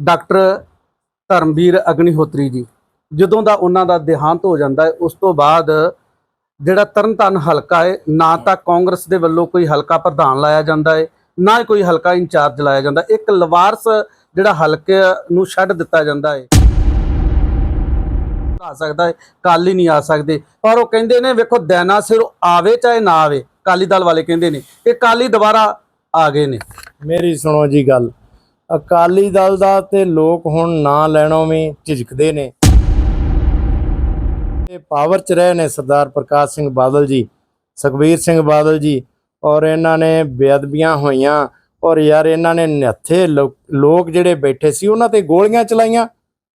Doctor Dharamvir Agnihotri ਜੀ। ਜਦੋਂ ਦਾ ਉਹਨਾਂ ਦਾ ਦੇਹਾਂਤ ਹੋ ਜਾਂਦਾ ਹੈ, ਉਸ ਤੋਂ ਬਾਅਦ ਜਿਹੜਾ ਤਰਨਤਾਰਨ ਹਲਕਾ ਹੈ, ਨਾ ਤਾਂ ਕਾਂਗਰਸ ਦੇ ਵੱਲੋਂ ਕੋਈ ਹਲਕਾ ਪ੍ਰਧਾਨ ਲਾਇਆ ਜਾਂਦਾ ਹੈ, ਨਾ ਹੀ ਕੋਈ ਹਲਕਾ ਇੰਚਾਰਜ ਲਾਇਆ ਜਾਂਦਾ। ਇੱਕ ਲਵਾਰਸ ਜਿਹੜਾ ਹਲਕੇ ਨੂੰ ਛੱਡ ਦਿੱਤਾ ਜਾਂਦਾ ਹੈ। ਆ ਸਕਦਾ ਹੈ ਕਾਲੀ ਨਹੀਂ ਆ ਸਕਦੇ। ਪਰ ਉਹ ਕਹਿੰਦੇ ਨੇ, ਵੇਖੋ, ਦੈਨਾ ਸਿਰ ਆਵੇ ਚਾਹੇ ਨਾ ਆਵੇ ਕਾਲੀ ਦਲ ਵਾਲੇ ਕਹਿੰਦੇ ਨੇ ਇਹ ਕਾਲੀ ਦੁਬਾਰਾ ਆ ਗਏ ਨੇ। ਮੇਰੀ ਸੁਣੋ ਜੀ ਗੱਲ। ਅਕਾਲੀ ਦਲ ਦਾ ਤੇ ਲੋਕ ਹੁਣ ਨਾਂ ਲੈਣੋਂ ਵੀ ਝਿਜਕਦੇ ਨੇ। ਇਹ ਪਾਵਰ 'ਚ ਰਹੇ ਨੇ ਸਰਦਾਰ ਪ੍ਰਕਾਸ਼ ਸਿੰਘ ਬਾਦਲ ਜੀ, ਸੁਖਬੀਰ ਸਿੰਘ ਬਾਦਲ ਜੀ, ਔਰ ਇਹਨਾਂ ਨੇ ਬੇਅਦਬੀਆਂ ਹੋਈਆਂ, ਔਰ ਯਾਰ ਇਹਨਾਂ ਨੇ ਨਿਹੱਥੇ ਲੋ- ਲੋਕ ਜਿਹੜੇ ਬੈਠੇ ਸੀ ਉਹਨਾਂ ਤੇ ਗੋਲੀਆਂ ਚਲਾਈਆਂ,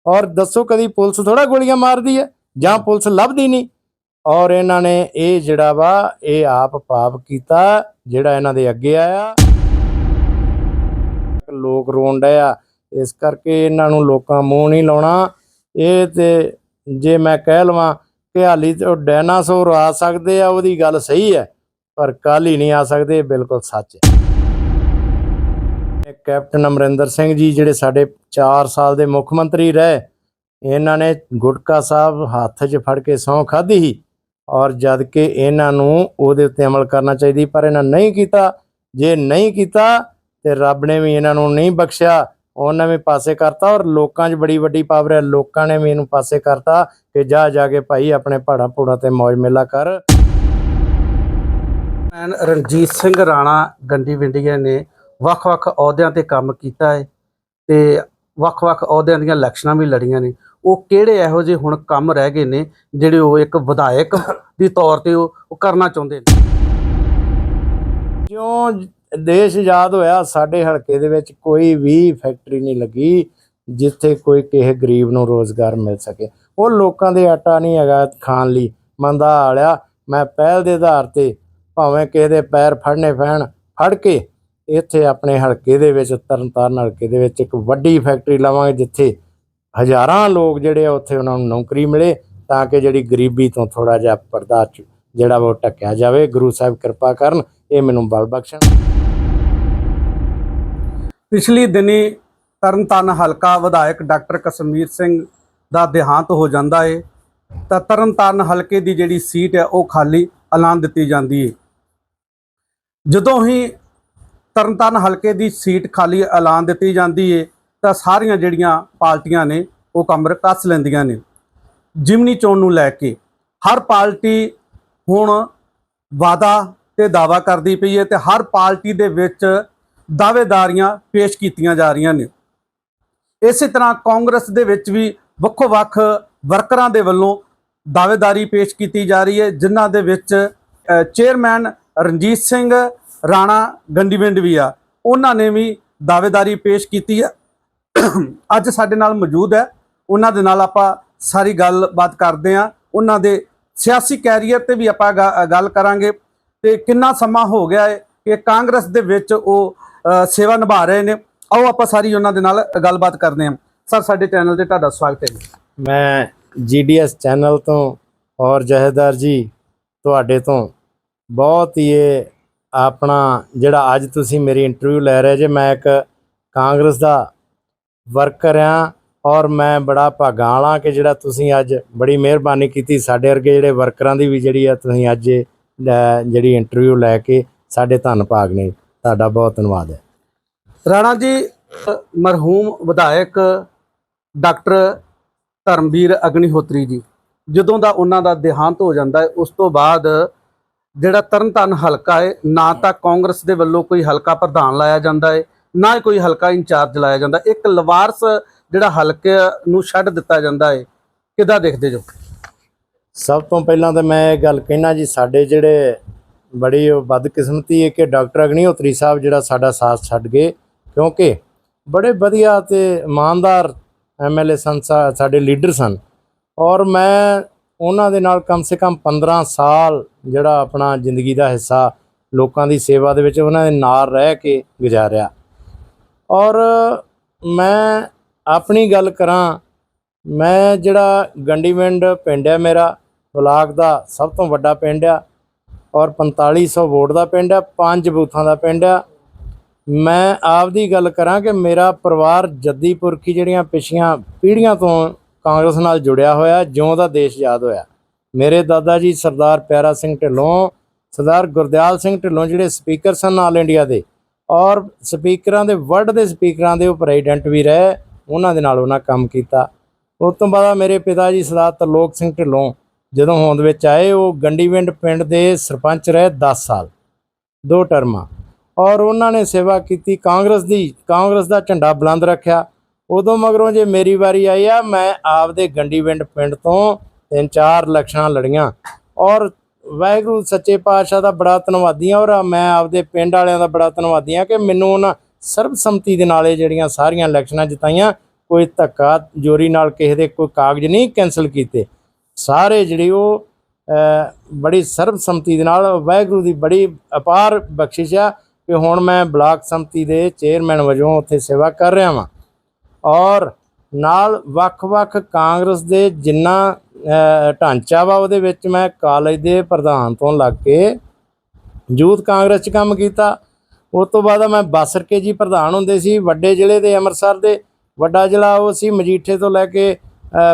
ਔਰ ਦੱਸੋ ਕਦੀ ਪੁਲਿਸ ਥੋੜਾ ਗੋਲੀਆਂ ਮਾਰਦੀ ਹੈ ਜਾਂ ਪੁਲਿਸ ਲੱਭਦੀ ਨਹੀਂ? ਔਰ ਇਹਨਾਂ ਨੇ ਇਹ ਜਿਹੜਾ ਵਾ, ਇਹ ਆਪ ਪਾਪ ਕੀਤਾ, ਜਿਹੜਾ ਇਹਨਾਂ ਦੇ ਅੱਗੇ ਆਇਆ। ਲੋਕ ਰੋਣ ਡਏ ਆ। ਇਸ ਕਰਕੇ ਇਹਨਾਂ ਨੂੰ ਲੋਕਾਂ ਮੂੰਹ ਨਹੀਂ ਲਾਉਣਾ। ਇਹ ਤੇ ਜੇ ਮੈਂ ਕਹਿ ਲਵਾਂ ਕਿ ਹਾਲੀ ਤੇ ਉਹ ਡਾਇਨਾਸੌਰ ਆ ਸਕਦੇ ਆ, ਉਹਦੀ ਗੱਲ ਸਹੀ ਹੈ, ਪਰ ਕੱਲ ਹੀ ਨਹੀਂ ਆ ਸਕਦੇ, ਇਹ ਬਿਲਕੁਲ ਸੱਚ ਹੈ। ਕੈਪਟਨ ਅਮਰਿੰਦਰ ਸਿੰਘ ਜੀ, ਜਿਹੜੇ ਸਾਡੇ 4 ਸਾਲ ਦੇ ਮੁੱਖ ਮੰਤਰੀ ਰਹੇ, ਇਹਨਾਂ ਨੇ ਗੁਟਕਾ ਸਾਹਿਬ ਹੱਥ 'ਚ ਫੜ ਕੇ ਸਹੁੰ ਖਾਧੀ ਸੀ, ਔਰ ਜਦ ਕਿ ਇਹਨਾਂ ਨੂੰ ਉਹਦੇ ਉੱਤੇ ਅਮਲ ਕਰਨਾ ਚਾਹੀਦੀ, ਪਰ ਇਹਨਾਂ ਨਹੀਂ ਕੀਤਾ। ਜੇ ਨਹੀਂ ਕੀਤਾ ਤੇ ਰੱਬ ਨੇ ਵੀ ਇਹਨਾਂ ਨੂੰ ਨਹੀਂ ਬਖਸ਼ਿਆ ਉਹਨਾਂ ਵੀ ਪਾਸੇ ਕਰਤਾ ਔਰ ਲੋਕਾਂ 'ਚ ਬੜੀ ਵੱਡੀ ਪਾਵਰ ਹੈ ਲੋਕਾਂ ਨੇ ਵੀ ਇਹਨੂੰ ਪਾਸੇ ਕਰਤਾ ਕਿ ਜਾ ਜਾ ਕੇ ਭਾਈ ਆਪਣੇ ਪਹਾੜਾਂ ਪੂੜਾਂ ਤੇ ਮौज ਮੇਲਾ ਕਰ। ਐਨ ਰਣਜੀਤ ਸਿੰਘ ਰਾਣਾ ਗੰਡੀ ਵਿੰਡੀਆਂ ਨੇ ਵੱਖ-ਵੱਖ ਅਹੁਦਿਆਂ ਤੇ ਕੰਮ ਕੀਤਾ ਹੈ ਤੇ ਵੱਖ-ਵੱਖ ਅਹੁਦਿਆਂ ਦੀਆਂ ਇਲੈਕਸ਼ਨਾਂ ਵੀ ਲੜੀਆਂ ਨੇ। ਉਹ ਕਿਹੜੇ ਇਹੋ ਜਿਹੇ ਹੁਣ ਕੰਮ ਰਹਿ ਗਏ ਨੇ ਜਿਹੜੇ ਉਹ ਇੱਕ ਵਿਧਾਇਕ ਦੀ ਤੌਰ ਤੇ ਉਹ ਉਹ ਕਰਨਾ ਚਾਹੁੰਦੇ ਨੇ? ਜਿਉਂ ਦੇਸ਼ ਆਜ਼ਾਦ ਹੋਇਆ, ਸਾਡੇ ਹਲਕੇ ਦੇ ਵਿੱਚ ਕੋਈ ਵੀ ਫੈਕਟਰੀ ਨਹੀਂ ਲੱਗੀ ਜਿੱਥੇ ਕੋਈ ਕਿਸੇ ਗਰੀਬ ਨੂੰ ਰੋਜ਼ਗਾਰ ਮਿਲ ਸਕੇ। ਉਹ ਲੋਕਾਂ ਦੇ ਆਟਾ ਨਹੀਂ ਹੈਗਾ ਖਾਣ ਲਈ। ਮੰਦਾ ਆਲਿਆ ਮੈਂ ਪਹਿਲ ਦੇ ਆਧਾਰ ਤੇ ਭਾਵੇਂ ਕਿਸੇ ਦੇ ਪੈਰ ਫੜਨੇ ਪੈਣ, ਫੜ ਕੇ ਇੱਥੇ ਆਪਣੇ ਹਲਕੇ ਦੇ ਵਿੱਚ, ਤਰਨਤਾਰਨ ਹਲਕੇ ਦੇ ਵਿੱਚ ਇੱਕ ਵੱਡੀ ਫੈਕਟਰੀ ਲਾਵਾਂਗੇ ਜਿੱਥੇ ਹਜ਼ਾਰਾਂ ਲੋਕ ਜਿਹੜੇ ਆ ਉੱਥੇ ਉਹਨਾਂ ਨੂੰ ਨੌਕਰੀ ਮਿਲੇ ਤਾਂ ਕਿ ਜਿਹੜੀ ਗਰੀਬੀ ਤੋਂ ਥੋੜਾ ਜਿਹਾ ਪਰਦਾ ਚ- ਜਿਹੜਾ ਵਾ ਉਹ ਟੱਕਿਆ ਜਾਵੇ। ਗੁਰੂ ਸਾਹਿਬ ਕਿਰਪਾ ਕਰਨ, ਇਹ ਮੈਨੂੰ ਬਲ ਬਖਸ਼ਣ। ਪਿਛਲੀ ਦਿਨੀ ਤਰਨਤਾਰਨ ਹਲਕਾ ਵਿਧਾਇਕ ਡਾਕਟਰ ਕਸ਼ਮੀਰ ਸਿੰਘ ਦਾ ਦੇਹਾਂਤ ਹੋ ਜਾਂਦਾ ਏ, ਤਾਂ ਤਰਨਤਾਰਨ ਹਲਕੇ ਦੀ ਜਿਹੜੀ ਸੀਟ ਹੈ ਉਹ ਖਾਲੀ ਐਲਾਨ ਦਿੱਤੀ ਜਾਂਦੀ ਹੈ ਜਦੋਂ ਹੀ ਤਰਨਤਾਰਨ ਹਲਕੇ ਦੀ ਸੀਟ ਖਾਲੀ ਐਲਾਨ ਦਿੱਤੀ ਜਾਂਦੀ ਹੈ ਤਾਂ ਸਾਰੀਆਂ ਜਿਹੜੀਆਂ ਪਾਰਟੀਆਂ ਨੇ ਉਹ ਕਮਰ ਕੱਸ ਲੈਂਦੀਆਂ ਨੇ। ਜਿਮਨੀ ਚੋਣ ਨੂੰ ਲੈ ਕੇ ਹਰ ਪਾਰਟੀ ਹੁਣ ਵਾਦਾ ਤੇ ਦਾਵਾ ਕਰਦੀ ਪਈ ਹੈ ਤੇ ਹਰ ਪਾਰਟੀ ਦੇ ਵਿੱਚ ਦਾਅਵੇਦਾਰੀਆਂ ਪੇਸ਼ ਕੀਤੀਆਂ ਜਾ ਰਹੀਆਂ ਨੇ। ਇਸੇ ਤਰ੍ਹਾਂ ਕਾਂਗਰਸ ਦੇ ਵਿੱਚ ਵੀ ਵੱਖੋ ਵੱਖ ਵਰਕਰਾਂ ਦੇ ਵੱਲੋਂ ਦਾਅਵੇਦਾਰੀ ਪੇਸ਼ ਕੀਤੀ ਜਾ ਰਹੀ ਹੈ, ਜਿਨ੍ਹਾਂ ਦੇ ਵਿੱਚ ਚੇਅਰਮੈਨ ਰਣਜੀਤ ਸਿੰਘ, ਰਾਣਾ ਗੰਡੀਵਿੰਡ ਵੀ ਆ। ਉਹਨਾਂ ਨੇ ਵੀ ਦਾਅਵੇਦਾਰੀ ਪੇਸ਼ ਕੀਤੀ ਹੈ। ਅੱਜ ਸਾਡੇ ਨਾਲ ਮੌਜੂਦ ਹੈ। ਉਹਨਾਂ ਦੇ ਨਾਲ ਆਪਾਂ ਸਾਰੀ ਗੱਲਬਾਤ ਕਰਦੇ ਹਾਂ। ਉਹਨਾਂ ਦੇ ਸਿਆਸੀ ਕੈਰੀਅਰ ਤੇ ਵੀ ਆਪਾਂ ਗ- ਗੱਲ ਕਰਾਂਗੇ। ਤੇ ਕਿੰਨਾ ਸਮਾਂ ਹੋ ਗਿਆ ਹੈ ਕਿ ਕਾਂਗਰਸ ਦੇ ਵਿੱਚ ਉਹ ਸੇਵਾ ਨਿਭਾ ਰਹੇ ਨੇ। ਆਓ ਆਪਾਂ ਸਾਰੀ ਉਹਨਾਂ ਦੇ ਨਾਲ ਗੱਲਬਾਤ ਕਰਦੇ ਹਾਂ। ਸਰ ਸਾਡੇ ਚੈਨਲ ਤੇ ਤੁਹਾਡਾ ਸਵਾਗਤ ਹੈ ਜੀ। ਮੈਂ ਜੀਡੀਐਸ ਚੈਨਲ ਤੋਂ ਔਰ ਜਹੇਦਾਰ ਜੀ ਤੁਹਾਡੇ ਤੋਂ ਬਹੁਤ ਹੀ ਇਹ ਆਪਣਾ ਜਿਹੜਾ ਅੱਜ ਤੁਸੀਂ ਮੇਰੀ ਇੰਟਰਵਿਊ ਲੈ ਰਹੇ ਜੇ ਮੈਂ ਇੱਕ ਕਾਂਗਰਸ ਦਾ ਵਰਕਰ ਆ ਔਰ ਮੈਂ ਬੜਾ ਭਾਗਾਂ ਵਾਲਾ ਕਿ ਜਿਹੜਾ ਤੁਸੀਂ ਅੱਜ ਬੜੀ ਮਿਹਰਬਾਨੀ ਕੀਤੀ। ਸਾਡੇ ਵਰਗੇ ਜਿਹੜੇ ਵਰਕਰਾਂ ਦੀ ਵੀ ਜਿਹੜੀ ਆ ਤੁਸੀਂ ਅੱਜ ਇਹ, ਅਹ, ਜਿਹੜੀ ਇੰਟਰਵਿਊ ਲੈ ਕੇ ਸਾਡੇ ਧੰਨ ਭਾਗ ਨੇ। ਤੁਹਾਡਾ ਬਹੁਤ ਧੰਨਵਾਦ ਹੈ। ਰਾਣਾ ਜੀ, ਮਰਹੂਮ ਵਿਧਾਇਕ ਡਾਕਟਰ ਧਰਮਵੀਰ ਅਗਨੀਹੋਤਰੀ ਜੀ, ਜਦੋਂ ਦਾ ਉਹਨਾਂ ਦਾ ਦੇਹਾਂਤ ਹੋ ਜਾਂਦਾ ਹੈ, ਉਸ ਤੋਂ ਬਾਅਦ ਜਿਹੜਾ ਤਰਨਤਾਰਨ ਹਲਕਾ ਹੈ, ਨਾ ਤਾਂ ਕਾਂਗਰਸ ਦੇ ਵੱਲੋਂ ਕੋਈ ਹਲਕਾ ਪ੍ਰਧਾਨ ਲਾਇਆ ਜਾਂਦਾ ਹੈ, ਨਾ ਹੀ ਕੋਈ ਹਲਕਾ ਇੰਚਾਰਜ ਲਾਇਆ ਜਾਂਦਾ। ਇੱਕ ਲਵਾਰਸ ਜਿਹੜਾ ਹਲਕੇ ਨੂੰ ਛੱਡ ਦਿੱਤਾ ਜਾਂਦਾ ਹੈ, ਕਿੱਦਾਂ ਦੇਖਦੇ ਜੋ? ਸਭ ਤੋਂ ਪਹਿਲਾਂ ਤਾਂ ਮੈਂ ਇਹ ਗੱਲ ਕਹਿਣਾ ਜੀ, ਸਾਡੇ ਜਿਹੜੇ ਬੜੀ ਉਹ ਬਦਕਿਸਮਤੀ ਹੈ ਕਿ ਡਾਕਟਰ ਅਗਨੀਹੋਤਰੀ ਸਾਹਿਬ ਜਿਹੜਾ ਸਾਡਾ ਸਾਥ ਛੱਡ ਗਏ, ਕਿਉਂਕਿ ਬੜੇ ਵਧੀਆ ਤੇ ਇਮਾਨਦਾਰ ਐਮਐਲਏ ਸਨ ਸਾਡੇ ਲੀਡਰ ਸਨ। ਔਰ ਮੈਂ ਉਹਨਾਂ ਦੇ ਨਾਲ ਕਮ ਸੇ ਕਮ 15 ਸਾਲ ਜਿਹੜਾ ਆਪਣਾ ਜ਼ਿੰਦਗੀ ਦਾ ਹਿੱਸਾ ਲੋਕਾਂ ਦੀ ਸੇਵਾ ਦੇ ਵਿੱਚ ਉਹਨਾਂ ਦੇ ਨਾਲ ਰਹਿ ਕੇ ਗੁਜ਼ਾਰਿਆ। ਔਰ ਮੈਂ ਆਪਣੀ ਗੱਲ ਕਰਾਂ, ਮੈਂ ਜਿਹੜਾ ਗੰਡੀਵਿੰਡ ਪਿੰਡ ਹੈ ਮੇਰਾ, ਬਲਾਕ ਦਾ ਸਭ ਤੋਂ ਵੱਡਾ ਪਿੰਡ ਆ ਔਰ 4500 ਵੋਟ ਦਾ ਪਿੰਡ ਆ, ਪੰਜ ਬੂਥਾਂ ਦਾ ਪਿੰਡ ਆ। ਮੈਂ ਆਪ ਦੀ ਗੱਲ ਕਰਾਂ ਕਿ ਮੇਰਾ ਪਰਿਵਾਰ ਜੱਦੀ ਪੁਰਖੀ ਜਿਹੜੀਆਂ ਪਿਛੀਆਂ ਪੀੜ੍ਹੀਆਂ ਤੋਂ ਕਾਂਗਰਸ ਨਾਲ ਜੁੜਿਆ ਹੋਇਆ, ਜਿਉਂ ਦਾ ਦੇਸ਼ ਆਜ਼ਾਦ ਹੋਇਆ। ਮੇਰੇ ਦਾਦਾ ਜੀ ਸਰਦਾਰ ਪਿਆਰਾ ਸਿੰਘ ਢਿੱਲੋਂ, ਸਰਦਾਰ ਗੁਰਦਿਆਲ ਸਿੰਘ ਢਿੱਲੋਂ ਜਿਹੜੇ ਸਪੀਕਰ ਸਨ ਆਲ ਇੰਡੀਆ ਦੇ, ਔਰ ਸਪੀਕਰਾਂ ਦੇ ਵਰਲਡ ਦੇ ਸਪੀਕਰਾਂ ਦੇ ਉਹ ਪ੍ਰੈਜ਼ੀਡੈਂਟ ਵੀ ਰਹੇ, ਉਹਨਾਂ ਦੇ ਨਾਲ ਉਹਨਾਂ ਕੰਮ ਕੀਤਾ। ਉਸ ਤੋਂ ਬਾਅਦ ਮੇਰੇ ਪਿਤਾ ਜੀ ਸਰਦਾਰ ਤਰਲੋਕ ਸਿੰਘ ਢਿੱਲੋਂ ਜਦੋਂ ਹੋਂਦ ਵਿੱਚ ਆਏ, ਉਹ ਗੰਡੀਵਿੰਡ ਪਿੰਡ ਦੇ ਸਰਪੰਚ ਰਹੇ 10 ਸਾਲ, ਦੋ ਟਰਮਾਂ। ਔਰ ਉਹਨਾਂ ਨੇ ਸੇਵਾ ਕੀਤੀ, ਕਾਂਗਰਸ ਦੀ, ਕਾਂਗਰਸ ਦਾ ਝੰਡਾ ਬੁਲੰਦ ਰੱਖਿਆ। ਉਦੋਂ ਮਗਰੋਂ ਜੇ ਮੇਰੀ ਵਾਰੀ ਆਈ ਆ, ਮੈਂ ਆਪਦੇ ਗੰਡੀਵਿੰਡ ਪਿੰਡ ਤੋਂ ਤਿੰਨ ਚਾਰ ਇਲੈਕਸ਼ਨਾਂ ਲੜੀਆਂ। ਔਰ ਵਾਹਿਗੁਰੂ ਸੱਚੇ ਪਾਤਸ਼ਾਹ ਦਾ ਬੜਾ ਧੰਨਵਾਦੀ ਹਾਂ, ਔਰ ਮੈਂ ਆਪਦੇ ਪਿੰਡ ਵਾਲਿਆਂ ਦਾ ਬੜਾ ਧੰਨਵਾਦੀ ਹਾਂ ਕਿ ਮੈਨੂੰ ਉਹਨਾਂ ਸਰਬਸੰਮਤੀ ਦੇ ਨਾਲ ਇਹ ਜਿਹੜੀਆਂ ਸਾਰੀਆਂ ਇਲੈਕਸ਼ਨਾਂ ਜਿਤਾਈਆਂ, ਕੋਈ ਧੱਕਾ, ਜੋਰੀ ਨਾਲ ਕਿਸੇ ਦੇ ਕੋਈ ਕਾਗਜ਼ ਨਹੀਂ ਕੈਨਸਲ ਕੀਤੇ। ਸਾਰੇ ਜਿਹੜੇ ਉਹ ਬੜੀ ਸਰਬਸੰਮਤੀ ਦੇ ਨਾਲ ਵਾਹਿਗੁਰੂ ਦੀ ਬੜੀ ਅਪਾਰ ਬਖਸ਼ਿਸ਼ ਆ ਕਿ ਹੁਣ ਮੈਂ ਬਲਾਕ ਸੰਮਤੀ ਦੇ ਚੇਅਰਮੈਨ ਵਜੋਂ ਉੱਥੇ ਸੇਵਾ ਕਰ ਰਿਹਾ ਹਾਂ ਔਰ ਨਾਲ ਵੱਖ-ਵੱਖ ਕਾਂਗਰਸ ਦੇ ਜਿੰਨਾ ਢਾਂਚਾ ਵਾ ਉਹਦੇ ਵਿੱਚ ਮੈਂ ਕਾਲਜ ਦੇ ਪ੍ਰਧਾਨ ਤੋਂ ਲੱਗ ਕੇ ਯੂਥ ਕਾਂਗਰਸ 'ਚ ਕੰਮ ਕੀਤਾ। ਉਸ ਤੋਂ ਬਾਅਦ ਮੈਂ ਬਾਸਰਕੇ ਜੀ ਪ੍ਰਧਾਨ ਹੁੰਦੇ ਸੀ, ਵੱਡੇ ਜ਼ਿਲ੍ਹੇ ਦੇ ਅੰਮ੍ਰਿਤਸਰ ਦੇ, ਵੱਡਾ ਜ਼ਿਲ੍ਹਾ ਉਹ ਸੀ ਮਜੀਠੇ ਤੋਂ ਲੈ ਕੇ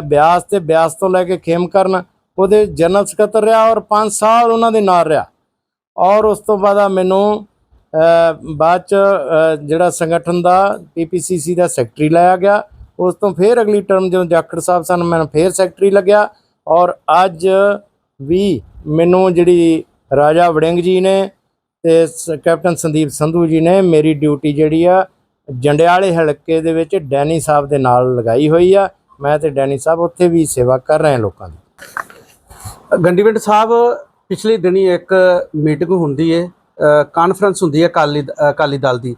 ਬਿਆਸ ਤੇ ਬਿਆਸ ਤੋਂ ਲੈ ਕੇ ਖੇਮਕਰਨ ਉਹਦੇ ਜਨਰਲ ਸਕੱਤਰ ਰਿਹਾ ਔਰ 5 ਸਾਲ ਉਹਨਾਂ ਦੇ ਨਾਲ ਰਿਹਾ। ਔਰ ਉਸ ਤੋਂ ਬਾਅਦ ਮੈਨੂੰ ਬਾਅਦ ਚ ਜਿਹੜਾ ਸੰਗਠਨ ਦਾ ਪੀਪੀਸੀਸੀ ਦਾ ਸੈਕਟਰੀ ਲਾਇਆ ਗਿਆ। ਉਸ ਤੋਂ ਫਿਰ ਅਗਲੀ ਟਰਮ ਜਦੋਂ ਜਾਖੜ ਸਾਹਿਬ ਸਨ, ਮੈਨੂੰ ਫਿਰ ਸੈਕਟਰੀ ਲੱਗਿਆ। ਔਰ ਅੱਜ ਵੀ ਮੈਨੂੰ ਜਿਹੜੀ ਰਾਜਾ ਵੜਿੰਗ ਜੀ ਨੇ ਤੇ ਸ- ਕੈਪਟਨ ਸੰਦੀਪ ਸੰਧੂ ਜੀ ਨੇ ਮੇਰੀ ਡਿਊਟੀ ਜਿਹੜੀ ਆ ਜੰਡਿਆਲੇ ਹਲਕੇ ਦੇ ਵਿੱਚ ਡੈਨੀ ਸਾਹਿਬ ਦੇ ਨਾਲ ਲਗਾਈ ਹੋਈ ਆ। ਮੈਂ ਤੇ ਡੈਨੀ ਸਾਹਿਬ ਉੱਥੇ ਵੀ ਸੇਵਾ ਕਰ ਰਹੇ ਹਾਂ ਲੋਕਾਂ ਦੀ। ਗੰਡੀਵਿੰਡ ਸਾਹਿਬ, ਪਿਛਲੇ ਦਿਨੀ ਇੱਕ ਮੀਟਿੰਗ ਹੁੰਦੀ ਹੈ ਕਾਨਫਰੰਸ ਹੁੰਦੀ ਹੈ ਅਕਾਲੀ ਅਕਾਲੀ ਦਲ ਦੀ।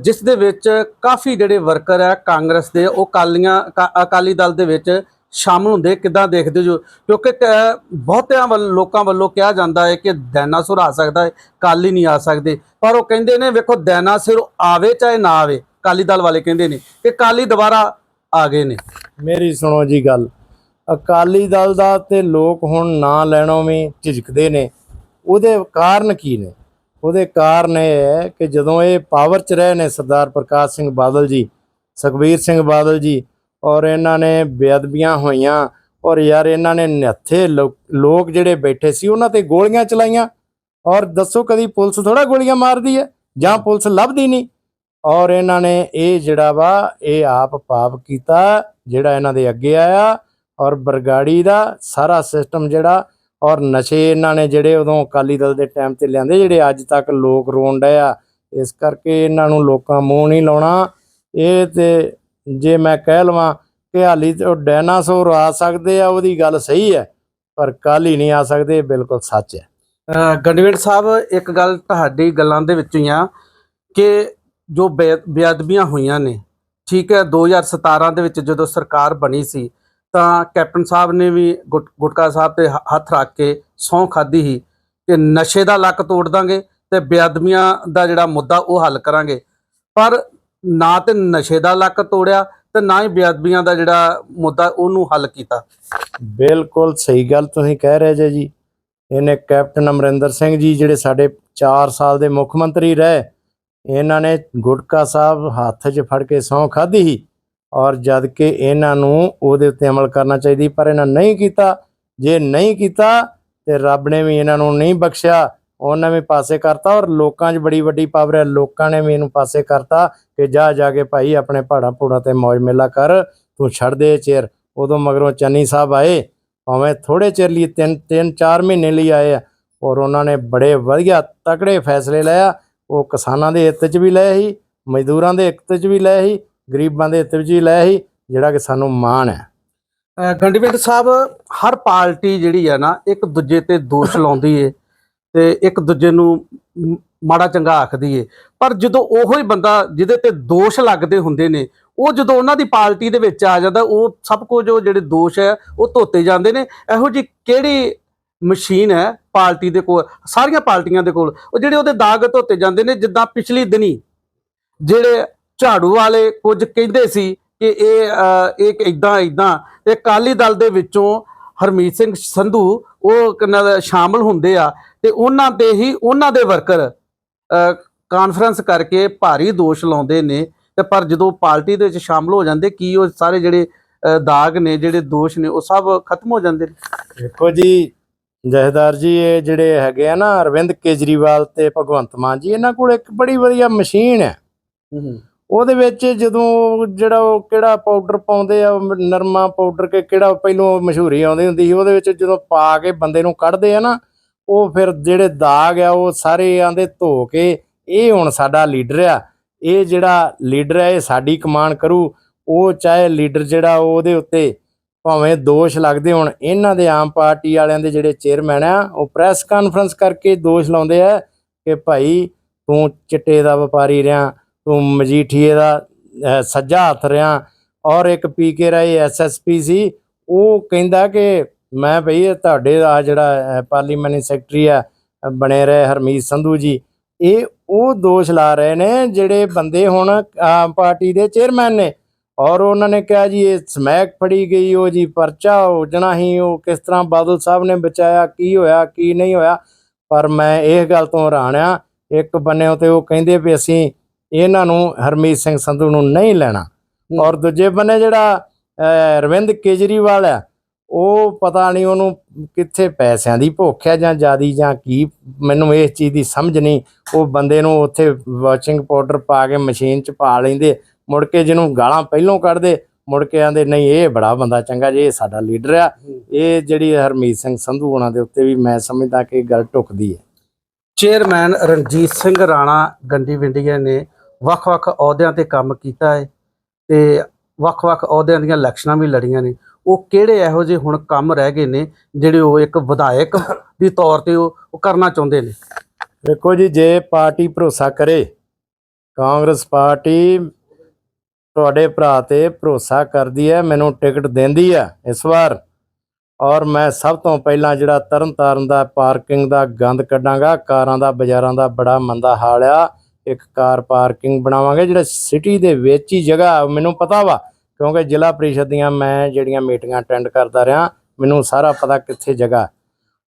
ਜਿਸ ਦੇ ਵਿੱਚ ਕਾਫੀ ਜਿਹੜੇ ਵਰਕਰ ਹੈ ਕਾਂਗਰਸ ਦੇ, ਉਹ ਕਾਲੀਆਂ ਕਾ- ਅਕਾਲੀ ਦਲ ਦੇ ਵਿੱਚ ਸ਼ਾਮਲ ਹੁੰਦੇ, ਕਿੱਦਾਂ ਦੇਖਦੇ ਜੋ, ਕਿਉਂਕਿ ਕ- ਬਹੁਤਿਆਂ ਵੱਲ, ਲੋਕਾਂ ਵੱਲੋਂ ਕਿਹਾ ਜਾਂਦਾ ਹੈ ਕਿ ਡਾਇਨਾਸੌਰ ਆ ਸਕਦਾ ਹੈ ਕਾਲੀ ਨਹੀਂ ਆ ਸਕਦੇ। ਪਰ ਉਹ ਕਹਿੰਦੇ ਨੇ, ਵੇਖੋ ਡਾਇਨਾਸੌਰ ਆਵੇ ਚਾਹੇ ਨਾ ਆਵੇ, ਅਕਾਲੀ ਦਲ ਵਾਲੇ ਕਹਿੰਦੇ ਨੇ ਕਿ ਕਾਲੀ ਦੁਬਾਰਾ ਆ ਗਏ ਨੇ। ਮੇਰੀ ਸੁਣੋ ਜੀ ਗੱਲ। ਅਕਾਲੀ ਦਲ ਦਾ ਤੇ ਲੋਕ ਹੁਣ ਨਾਂ ਲੈਣੋਂ ਵੀ ਝਿਜਕਦੇ ਨੇ। ਉਹਦੇ ਕਾਰਨ ਕੀ ਨੇ? ਉਹਦੇ ਕਾਰਨ ਇਹ ਹੈ ਕਿ ਜਦੋਂ ਇਹ ਪਾਵਰ 'ਚ ਰਹੇ ਨੇ ਸਰਦਾਰ ਪ੍ਰਕਾਸ਼ ਸਿੰਘ ਬਾਦਲ ਜੀ, ਸੁਖਬੀਰ ਸਿੰਘ ਬਾਦਲ ਜੀ, ਔਰ ਇਹਨਾਂ ਨੇ ਬੇਅਦਬੀਆਂ ਹੋਈਆਂ, ਔਰ ਯਾਰ ਇਹਨਾਂ ਨੇ ਨੱਥੇ ਲੋ- ਲੋਕ ਜਿਹੜੇ ਬੈਠੇ ਸੀ ਉਹਨਾਂ ਤੇ ਗੋਲੀਆਂ ਚਲਾਈਆਂ। ਔਰ ਦੱਸੋ ਕਦੀ ਪੁਲਿਸ ਥੋੜਾ ਗੋਲੀਆਂ ਮਾਰਦੀ ਹੈ ਜਾਂ ਪੁਲਿਸ ਲੱਭਦੀ ਨਹੀਂ? ਔਰ ਇਹਨਾਂ ਨੇ ਇਹ ਜਿਹੜਾ ਵਾ ਇਹ ਆਪ ਪਾਪ ਕੀਤਾ ਜਿਹੜਾ ਇਹਨਾਂ ਦੇ ਅੱਗੇ ਆਇਆ ਔਰ ਬਰਗਾੜੀ ਦਾ ਸਾਰਾ ਸਿਸਟਮ ਜਿਹੜਾ ਔਰ ਨਸ਼ੇ ਇਹਨਾਂ ਨੇ ਜਿਹੜੇ ਉਦੋਂ ਅਕਾਲੀ ਦਲ ਦੇ ਟਾਈਮ ਤੇ ਲਿਆਂਦੇ ਜਿਹੜੇ ਅੱਜ ਤੱਕ ਲੋਕ ਰੋਣ ਡਏ ਆ ਇਸ ਕਰਕੇ ਇਹਨਾਂ ਨੂੰ ਲੋਕਾਂ ਮੂੰਹ ਨਹੀਂ ਲਾਉਣਾ। ਇਹ ਤੇ ਜੇ ਮੈਂ ਕਹਿ ਲਵਾਂ ਕਿ ਹਾਲੀ ਤੇ ਉਹ ਡਾਇਨਾਸੌਰ ਆ ਸਕਦੇ ਆ ਉਹਦੀ ਗੱਲ ਸਹੀ ਹੈ ਪਰ ਕਾਲੀ ਨਹੀਂ ਆ ਸਕਦੇ ਇਹ ਬਿਲਕੁਲ ਸੱਚ ਹੈ। ਅ, ਗੰਡਵੇੜ ਸਾਹਿਬ ਇੱਕ ਗੱਲ ਤੁਹਾਡੀ ਗੱਲਾਂ ਦੇ ਵਿੱਚੋਂ ਹੀ ਆ ਕਿ ਜੋ ਬੇ- ਬੇਅਦਬੀਆਂ ਹੋਈਆਂ ਨੇ, ਠੀਕ ਹੈ 2017 ਦੇ ਵਿੱਚ ਜਦੋਂ ਸਰਕਾਰ ਬਣੀ ਸੀ, ਤਾਂ ਕੈਪਟਨ ਸਾਹਿਬ ਨੇ ਵੀ ਗੁਟ- ਗੁਟਕਾ ਸਾਹਿਬ ਤੇ ਹੱਥ ਰੱਖ ਕੇ ਸਹੁੰ ਖਾਦੀ ਸੀ ਕਿ ਨਸ਼ੇ ਦਾ ਲੱਕ ਤੋੜ ਦਾਂਗੇ ਤੇ ਬੇਅਦਬੀਆਂ ਦਾ ਜਿਹੜਾ ਮੁੱਦਾ ਉਹ ਹੱਲ ਕਰਾਂਗੇ। ਪਰ ਨਾ ਤੇ ਨਸ਼ੇ ਦਾ ਲੱਕ ਤੋੜਿਆ ਤੇ ਨਾ ਹੀ ਬੇਅਦਬੀਆਂ ਦਾ ਜਿਹੜਾ ਮੁੱਦਾ ਉਹਨੂੰ ਹੱਲ ਕੀਤਾ। ਬਿਲਕੁਲ ਸਹੀ ਗੱਲ ਤੁਸੀਂ ਕਹਿ ਰਹੇ ਜੇ ਜੀ। ਇਹਨੇ ਕੈਪਟਨ ਅਮਰਿੰਦਰ ਸਿੰਘ ਜੀ ਜਿਹੜੇ ਸਾਡੇ 4 ਸਾਲ ਦੇ ਮੁੱਖ ਮੰਤਰੀ ਰਹੇ ਇਹਨਾਂ ਨੇ ਗੁਟਕਾ ਸਾਹਿਬ ਹੱਥ 'ਚ ਫੜ ਕੇ ਸਹੁੰ ਖਾਧੀ ਸੀ ਔਰ ਜਦ ਕਿ ਇਹਨਾਂ ਨੂੰ ਉਹਦੇ ਉੱਤੇ ਅਮਲ ਕਰਨਾ ਚਾਹੀਦੀ, ਪਰ ਇਹਨਾਂ ਨਹੀਂ ਕੀਤਾ। ਜੇ ਨਹੀਂ ਕੀਤਾ ਤੇ ਰੱਬ ਨੇ ਵੀ ਇਹਨਾਂ ਨੂੰ ਨਹੀਂ ਬਖਸ਼ਿਆ। ਉਹਨਾਂ ਵੀ ਪਾਸੇ ਕਰਤਾ ਔਰ ਲੋਕਾਂ 'ਚ ਬੜੀ ਵੱਡੀ ਪਾਵਰ ਹੈ। ਲੋਕਾਂ ਨੇ ਵੀ ਇਹਨੂੰ ਪਾਸੇ ਕਰਤਾ ਕਿ ਜਾ ਜਾ ਕੇ ਭਾਈ ਆਪਣੇ ਪਹਾੜਾਂ ਪੂੜਾਂ ਤੇ ਮौज ਮੇਲਾ ਕਰ, ਤੂੰ ਛੱਡ ਦੇ ਇਹ ਚੇਰ। ਉਦੋਂ ਮਗਰੋਂ ਚੰਨੀ ਸਾਹਿਬ ਆਏ, ਭਾਵੇਂ ਥੋੜੇ ਚਿਰ ਲਈ ਤਿੰਨ ਤਿੰਨ, ਚਾਰ ਮਹੀਨੇ ਲਈ ਆਏ ਆ, ਔਰ ਉਹਨਾਂ ਨੇ ਬੜੇ ਵਧੀਆ ਤਕੜੇ ਫੈਸਲੇ ਲਿਆ ਉਹ ਕਿਸਾਨਾਂ ਦੇ ਹਿੱਤ 'ਚ ਵੀ ਲੈ ਸੀ ਮਜ਼ਦੂਰਾਂ ਦੇ ਹਿੱਤ 'ਚ ਵੀ ਲੈ ਸੀ ਗਰੀਬਾਂ ਦੇ ਹਿੱਤ 'ਚ ਵੀ ਲੈ ਸੀ ਜਿਹੜਾ ਕਿ ਸਾਨੂੰ ਮਾਣ ਹੈ। ਅ, ਗੰਡਵੇਟ ਸਾਹਿਬ ਹਰ ਪਾਰਟੀ ਜਿਹੜੀ ਹੈ ਨਾ ਇੱਕ ਦੂਜੇ ਤੇ ਦੋਸ਼ ਲਾਉਂਦੀ ਏ ਤੇ ਇੱਕ ਦੂਜੇ ਨੂੰ ਮਾੜਾ ਚੰਗਾ ਆਖਦੀ ਏ। ਪਰ ਜਦੋਂ ਉਹੋ ਹੀ ਬੰਦਾ ਜਿਹਦੇ ਤੇ ਦੋਸ਼ ਲੱਗਦੇ ਹੁੰਦੇ ਨੇ ਉਹ ਜਦੋਂ ਉਹਨਾਂ ਦੀ ਪਾਰਟੀ ਦੇ ਵਿੱਚ ਆ ਜਾਂਦਾ ਉਹ ਸਭ ਕੁਝ ਉਹ ਜਿਹੜੇ ਦੋਸ਼ ਹੈ ਉਹ ਧੋਤੇ ਜਾਂਦੇ ਨੇ। ਇਹੋ ਜੀ ਕਿਹੜੀ ਮਸ਼ੀਨ ਹੈ ਪਾਰਟੀ ਦੇ ਕੋਲ ਸਾਰੀਆਂ ਪਾਰਟੀਆਂ ਦੇ ਕੋਲ। ਉਹ ਜਿਹੜੇ ਉਹਦੇ ਦਾਗ ਧੋਤੇ ਜਾਂਦੇ ਨੇ ਜਿੱਦਾਂ ਪਿਛਲੀ ਦਿਨੀ ਜਿਹੜੇ ਝਾੜੂ ਵਾਲੇ ਕੁਝ ਕਹਿੰਦੇ ਸੀ ਕਿ ਇਹ ਅ, ਇਹ ਇਦਾਂ ਇਦਾਂ ਤੇ ਅਕਾਲੀ ਦਲ ਦੇ ਵਿੱਚੋਂ ਹਰਮੀਤ ਸਿੰਘ ਸੰਧੂ ਉਹ ਕਿੰਨਾ ਸ਼ਾਮਲ ਹੁੰਦੇ ਆ ਤੇ ਉਹਨਾਂ ਤੇ ਹੀ ਉਹਨਾਂ ਦੇ ਵਰਕਰ ਕਾਨਫਰੰਸ ਕਰਕੇ ਭਾਰੀ ਦੋਸ਼ ਲਾਉਂਦੇ ਨੇ। ਤੇ ਪਰ ਜਦੋਂ ਪਾਰਟੀ ਦੇ ਵਿੱਚ ਸ਼ਾਮਲ ਹੋ ਜਾਂਦੇ ਕੀ ਉਹ ਸਾਰੇ ਜਿਹੜੇ ਦਾਗ ਨੇ ਜਿਹੜੇ ਦੋਸ਼ ਨੇ ਉਹ ਸਭ ਖਤਮ ਹੋ ਜਾਂਦੇ ਨੇ? ਦੇਖੋ ਜੀ ਜਹਦਾਰ ਜੀ ਇਹ ਜਿਹੜੇ ਹੈਗੇ ਆ ਨਾ ਅਰਵਿੰਦ ਕੇਜਰੀਵਾਲ ਤੇ ਭਗਵੰਤ ਮਾਨ ਜੀ ਇਹਨਾਂ ਕੋਲ ਇੱਕ ਬੜੀ ਵਧੀਆ ਮਸ਼ੀਨ ਹੈ। ਉਹਦੇ ਵਿੱਚ ਜਦੋਂ ਜਿਹੜਾ ਉਹ ਕਿਹੜਾ ਪਾਊਡਰ ਪਾਉਂਦੇ ਆ ਨਰਮਾ ਪਾਊਡਰ ਕੇ ਕਿਹੜਾ ਪਹਿਲੋਂ ਮਸ਼ਹੂਰੀ ਆਉਂਦੀ ਹੁੰਦੀ ਸੀ ਉਹਦੇ ਵਿੱਚ ਜਦੋਂ ਪਾ ਕੇ ਬੰਦੇ ਨੂੰ ਕੱਢਦੇ ਆ ਨਾ ਉਹ ਫਿਰ ਜਿਹੜੇ ਦਾਗ ਆ ਉਹ ਸਾਰੇ ਆਂਦੇ ਧੋ ਕੇ ਇਹ ਹੁਣ ਸਾਡਾ ਲੀਡਰ ਆ। ਇਹ ਜਿਹੜਾ ਲੀਡਰ ਹੈ ਇਹ ਸਾਡੀ ਕਮਾਨ ਕਰੂ। ਉਹ ਚਾਹੇ ਲੀਡਰ ਜਿਹੜਾ ਉਹ ਉਹਦੇ ਉੱਤੇ ਭਾਵੇਂ ਦੋਸ਼ ਲੱਗਦੇ ਹੋਣ, ਇਹਨਾਂ ਦੇ ਆਮ ਪਾਰਟੀ ਵਾਲਿਆਂ ਦੇ ਜਿਹੜੇ ਚੇਅਰਮੈਨ ਆ, ਉਹ ਪ੍ਰੈਸ ਕਾਨਫਰੰਸ ਕਰਕੇ ਦੋਸ਼ ਲਾਉਂਦੇ ਆ ਕਿ ਭਾਈ ਤੂੰ ਚਿੱਟੇ ਦਾ ਵਪਾਰੀ ਰਿਆਂ ਤੂੰ ਮਜੀਠੀਏ ਦਾ ਸੱਜਾ ਹੱਥ ਰਿਆਂ ਔਰ ਇੱਕ ਪੀਕੇ ਰਾਏ ਐਸਐਸਪੀ ਸੀ, ਉਹ ਕਹਿੰਦਾ ਕਿ ਮੈਂ ਭਈ ਤੁਹਾਡੇ ਦਾ ਜਿਹੜਾ ਪਾਰਲੀਮੈਂਟਰੀ ਸੈਕਟਰੀ ਆ ਬਣੇ ਰਹੇ ਹਰਮੀਤ ਸੰਧੂ ਜੀ। ਇਹ ਉਹ ਦੋਸ਼ ਲਾ ਰਹੇ ਨੇ ਜਿਹੜੇ ਬੰਦੇ ਹੁਣ ਆਮ ਪਾਰਟੀ ਦੇ ਚੇਅਰਮੈਨ ਨੇ। ਔਰ ਉਹਨਾਂ ਨੇ ਕਿਹਾ ਜੀ ਇਹ ਸਮੈਕ ਫੜੀ ਗਈ ਉਹ ਜੀ ਪਰਚਾ ਹੋ ਜਣਾ ਹੀ ਉਹ ਕਿਸ ਤਰ੍ਹਾਂ ਬਾਦਲ ਸਾਹਿਬ ਨੇ ਬਚਾਇਆ ਕੀ ਹੋਇਆ ਕੀ ਨਹੀਂ ਹੋਇਆ? ਪਰ ਮੈਂ ਇਹ ਗੱਲ ਤੋਂ ਹੈਰਾਨ ਆ ਇੱਕ ਬੰਨੇ ਤੇ ਉਹ ਕਹਿੰਦੇ ਵੀ ਅਸੀਂ ਇਹਨਾਂ ਨੂੰ ਹਰਮੀਤ ਸਿੰਘ ਸੰਧੂ ਨੂੰ ਨਹੀਂ ਲੈਣਾ। ਔਰ ਦੂਜੇ ਬੰਨੇ ਜਿਹੜਾ ਅਹ, ਅਰਵਿੰਦ ਕੇਜਰੀਵਾਲ ਆ ਉਹ ਪਤਾ ਨਹੀਂ ਉਹਨੂੰ ਕਿੱਥੇ ਪੈਸਿਆਂ ਦੀ ਭੁੱਖ ਹੈ ਜਾਂ ਜਿਆਦੀ ਜਾਂ ਕੀ ਮੈਨੂੰ ਇਸ ਚੀਜ਼ ਦੀ ਸਮਝ ਨਹੀਂ। ਉਹ ਬੰਦੇ ਨੂੰ ਉੱਥੇ ਵਾਸ਼ਿੰਗ ਪਾਊਡਰ ਪਾ ਕੇ ਮਸ਼ੀਨ 'ਚ ਪਾ ਲੈਂਦੇ ਮੁੜ ਕੇ ਜਿਹਨੂੰ ਗਾਲਾਂ ਪਹਿਲੋਂ ਕੱਢਦੇ ਮੁੜ ਕੇ ਆਂਦੇ ਨਹੀਂ ਇਹ ਬੜਾ ਬੰਦਾ ਚੰਗਾ ਜੀ ਇਹ ਸਾਡਾ ਲੀਡਰ ਆ। ਇਹ ਜਿਹੜੀ ਹਰਮੀਤ ਸਿੰਘ ਸੰਧੂ ਹੋਣਾ ਦੇ ਉੱਤੇ ਵੀ ਮੈਂ ਸਮਝਦਾ ਕਿ ਗੱਲ ਟੁਕਦੀ ਹੈ। ਚੇਅਰਮੈਨ ਰਣਜੀਤ ਸਿੰਘ ਰਾਣਾ ਗੰਡੀ ਵਿੰਡੀਆਂ ਨੇ ਵੱਖ-ਵੱਖ ਅਹੁਦਿਆਂ ਤੇ ਕੰਮ ਕੀਤਾ ਹੈ ਤੇ ਵੱਖ-ਵੱਖ ਅਹੁਦਿਆਂ ਦੀਆਂ ਇਲੈਕਸ਼ਨਾਂ ਵੀ ਲੜੀਆਂ ਨੇ। ਉਹ ਕਿਹੜੇ ਇਹੋ ਜਿਹੇ ਹੁਣ ਕੰਮ ਰਹਿ ਗਏ ਨੇ ਜਿਹੜੇ ਉਹ ਇੱਕ ਵਿਧਾਇਕ ਦੀ ਤੌਰ ਤੇ ਉਹ ਕਰਨਾ ਚਾਹੁੰਦੇ ਨੇ? ਦੇਖੋ ਜੀ ਜੇ ਪਾਰਟੀ ਭਰੋਸਾ ਕਰੇ ਕਾਂਗਰਸ ਪਾਰਟੀ ਤੁਹਾਡੇ ਭਰਾ ਤੇ ਭਰੋਸਾ ਕਰਦੀ ਹੈ, ਮੈਨੂੰ ਟਿਕਟ ਦਿੰਦੀ ਹੈ ਇਸ ਵਾਰ। ਔਰ ਮੈਂ ਸਭ ਤੋਂ ਪਹਿਲਾਂ ਜਿਹੜਾ ਤਰਨ ਤਾਰਨ ਦਾ ਪਾਰਕਿੰਗ ਦਾ ਗੰਦ ਕੱਢਾਂਗਾ, ਕਾਰਾਂ ਦਾ, ਬਾਜ਼ਾਰਾਂ ਦਾ ਬੜਾ ਮੰਦਾ ਹਾਲ ਆ। ਇੱਕ ਕਾਰ ਪਾਰਕਿੰਗ ਬਣਾਵਾਂਗੇ, ਜਿਹੜਾ ਸਿਟੀ ਦੇ ਵਿੱਚ ਹੀ ਜਗ੍ਹਾ ਮੈਨੂੰ ਪਤਾ ਵਾ, ਕਿਉਂਕਿ ਜ਼ਿਲ੍ਹਾ ਪ੍ਰੀਸ਼ਦ ਦੀਆਂ ਮੈਂ ਜਿਹੜੀਆਂ ਮੀਟਿੰਗਾਂ ਅਟੈਂਡ ਕਰਦਾ ਰਿਹਾ, ਮੈਨੂੰ ਸਾਰਾ ਪਤਾ ਕਿੱਥੇ ਜਗ੍ਹਾ।